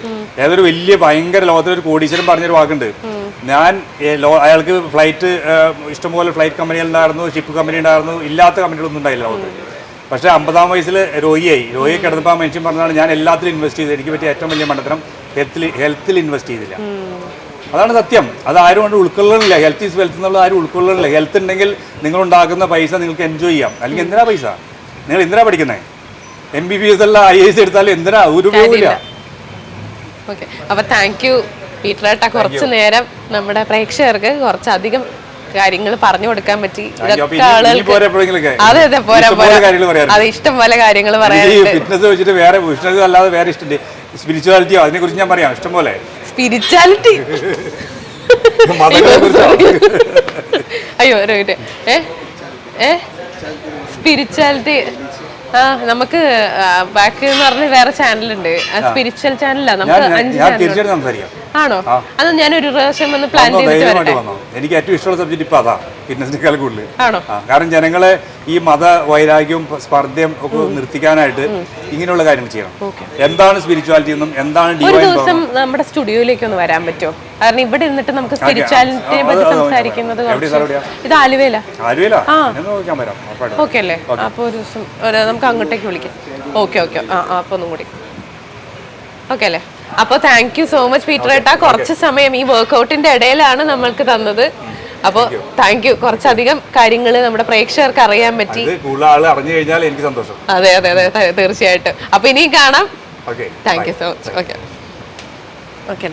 ഏതൊരു വലിയ ഭയങ്കര ലോകത്തിലൊരു കോടീശ്വരൻ പറഞ്ഞൊരു വാക്കുണ്ട്. ഞാൻ അയാൾക്ക് ഫ്ലൈറ്റ് ഇഷ്ടംപോലെ ഫ്ലൈറ്റ് കമ്പനികൾ ഉണ്ടായിരുന്നു ഷിപ്പ് കമ്പനി ഉണ്ടായിരുന്നു ഇല്ലാത്ത കമ്പനികളൊന്നും ഉണ്ടായില്ല ലോകത്ത് പക്ഷേ അമ്പതാം വയസ്സിൽ രോഗിയായി. രോഗി കിടന്നപ്പോൾ മനുഷ്യൻ പറഞ്ഞാണ് ഞാൻ എല്ലാത്തിലും ഇൻവെസ്റ്റ് ചെയ്തു. എനിക്ക് പറ്റിയ ഏറ്റവും വലിയ മണ്ഡലം ഹെൽത്തിൽ ഹെൽത്തിൽ ഇൻവെസ്റ്റ് ചെയ്തില്ല. അതാണ് സത്യം. അത് ആരും കൊണ്ട് ഉൾക്കൊള്ളണില്ല. ഹെൽത്ത് ഈസ് വെൽത്ത് എന്നുള്ളത് ആരും ഉൾക്കൊള്ളണില്ല. ഹെൽത്ത് ഉണ്ടെങ്കിൽ നിങ്ങൾ ഉണ്ടാക്കുന്ന പൈസ നിങ്ങൾക്ക് എൻജോയ് ചെയ്യാം. അല്ലെങ്കിൽ എന്തിനാ പൈസ? നിങ്ങൾ എന്തിനാ പഠിക്കുന്നത് എം ബി ബി എസ് അല്ല ഐ എസ് എടുത്താലും എന്തിനാ? ഒരു ഉപയോഗമില്ല ഓക്കെ അപ്പൊ താങ്ക് യു പീറ്ററേട്ട കുറച്ച് നേരം നമ്മുടെ പ്രേക്ഷകർക്ക് കുറച്ചധികം കാര്യങ്ങൾ പറഞ്ഞു കൊടുക്കാൻ പറ്റി. ഇതൊക്കെ ആളുകൾക്ക് അതെ അതെ പോരാ പോരാ. അത് ഇഷ്ടം പോലെ കാര്യങ്ങൾ പറയാൻ ഫിറ്റ്നസ് വെച്ചിട്ട് വേറെ ഫിറ്റ്നസ് അല്ലാതെ വേറെ ഇഷ്ടം സ്പിരിച്വാലിറ്റിയോ അതിനെ കുറിച്ച് ഞാൻ പറയാം. ഇഷ്ടംപോലെ. സ്പിരിച്വാലിറ്റി അയ്യോ ഏ? ഏ? സ്പിരിച്വാലിറ്റി ആ നമുക്ക് ബാക്ക് എന്ന് പറഞ്ഞ വേറെ ചാനലുണ്ട് സ്പിരിച്വൽ ചാനലാ നമുക്ക് അഞ്ച് ചാനൽ ആണോ? അത് ഞാനൊരു ഒരു പ്രാവശ്യം വന്ന് പ്ലാൻ ചെയ്തിട്ട് എനിക്ക് ഏറ്റവും ഇഷ്ടമുള്ള സബ്ജക്ട് ഇപ്പൊ അതാ ഫിറ്റ്നസിനേക്കാൾ കൂടുതൽ ആണോ? കാരണം ജനങ്ങളെ ഈ മത വൈരാഗ്യവും സ്പർദ്ധയും ഒക്കെ നിർത്തിക്കാനായിട്ട് ഇങ്ങനെയുള്ള കാര്യങ്ങൾ ചെയ്യണം. എന്താണ് സ്പിരിച്വാലിറ്റി എന്നും എന്താണ് ഒരു ദിവസം നമ്മുടെ സ്റ്റുഡിയോയിലേക്ക് ഒന്ന് വരാൻ പറ്റുമോ? കാരണം ഇവിടെ ഇരുന്നിട്ട് നമുക്ക് സ്പിരിച്വാലിറ്റിയെ പറ്റി സംസാരിക്കുന്നത്? ഇത് ആലുവേല ഉറപ്പായിട്ടും. ഓക്കെ അല്ലേ? അപ്പൊ ഒരു ദിവസം നമുക്ക് അങ്ങോട്ടേക്ക് വിളിക്കാം. Okay okay. ആ അപ്പൊ ഒന്നും കൂടി. ഓക്കെ അല്ലേ? അപ്പോൾ thank you so much Peter ഏട്ടാ. കുറച്ച് സമയം ഈ വർക്കൗട്ടിന്റെ ഇടയിലാണ് നമ്മൾക്ക് തന്നത്. അപ്പോ താങ്ക് യു കുറച്ചധികം കാര്യങ്ങൾ നമ്മുടെ പ്രേക്ഷകർക്ക് അറിയാൻ പറ്റി. അറിഞ്ഞു കഴിഞ്ഞാൽ എനിക്ക് സന്തോഷം. അതെ അതെ അതെ തീർച്ചയായിട്ടും. അപ്പൊ ഇനിയും കാണാം. Thank you so much okay okay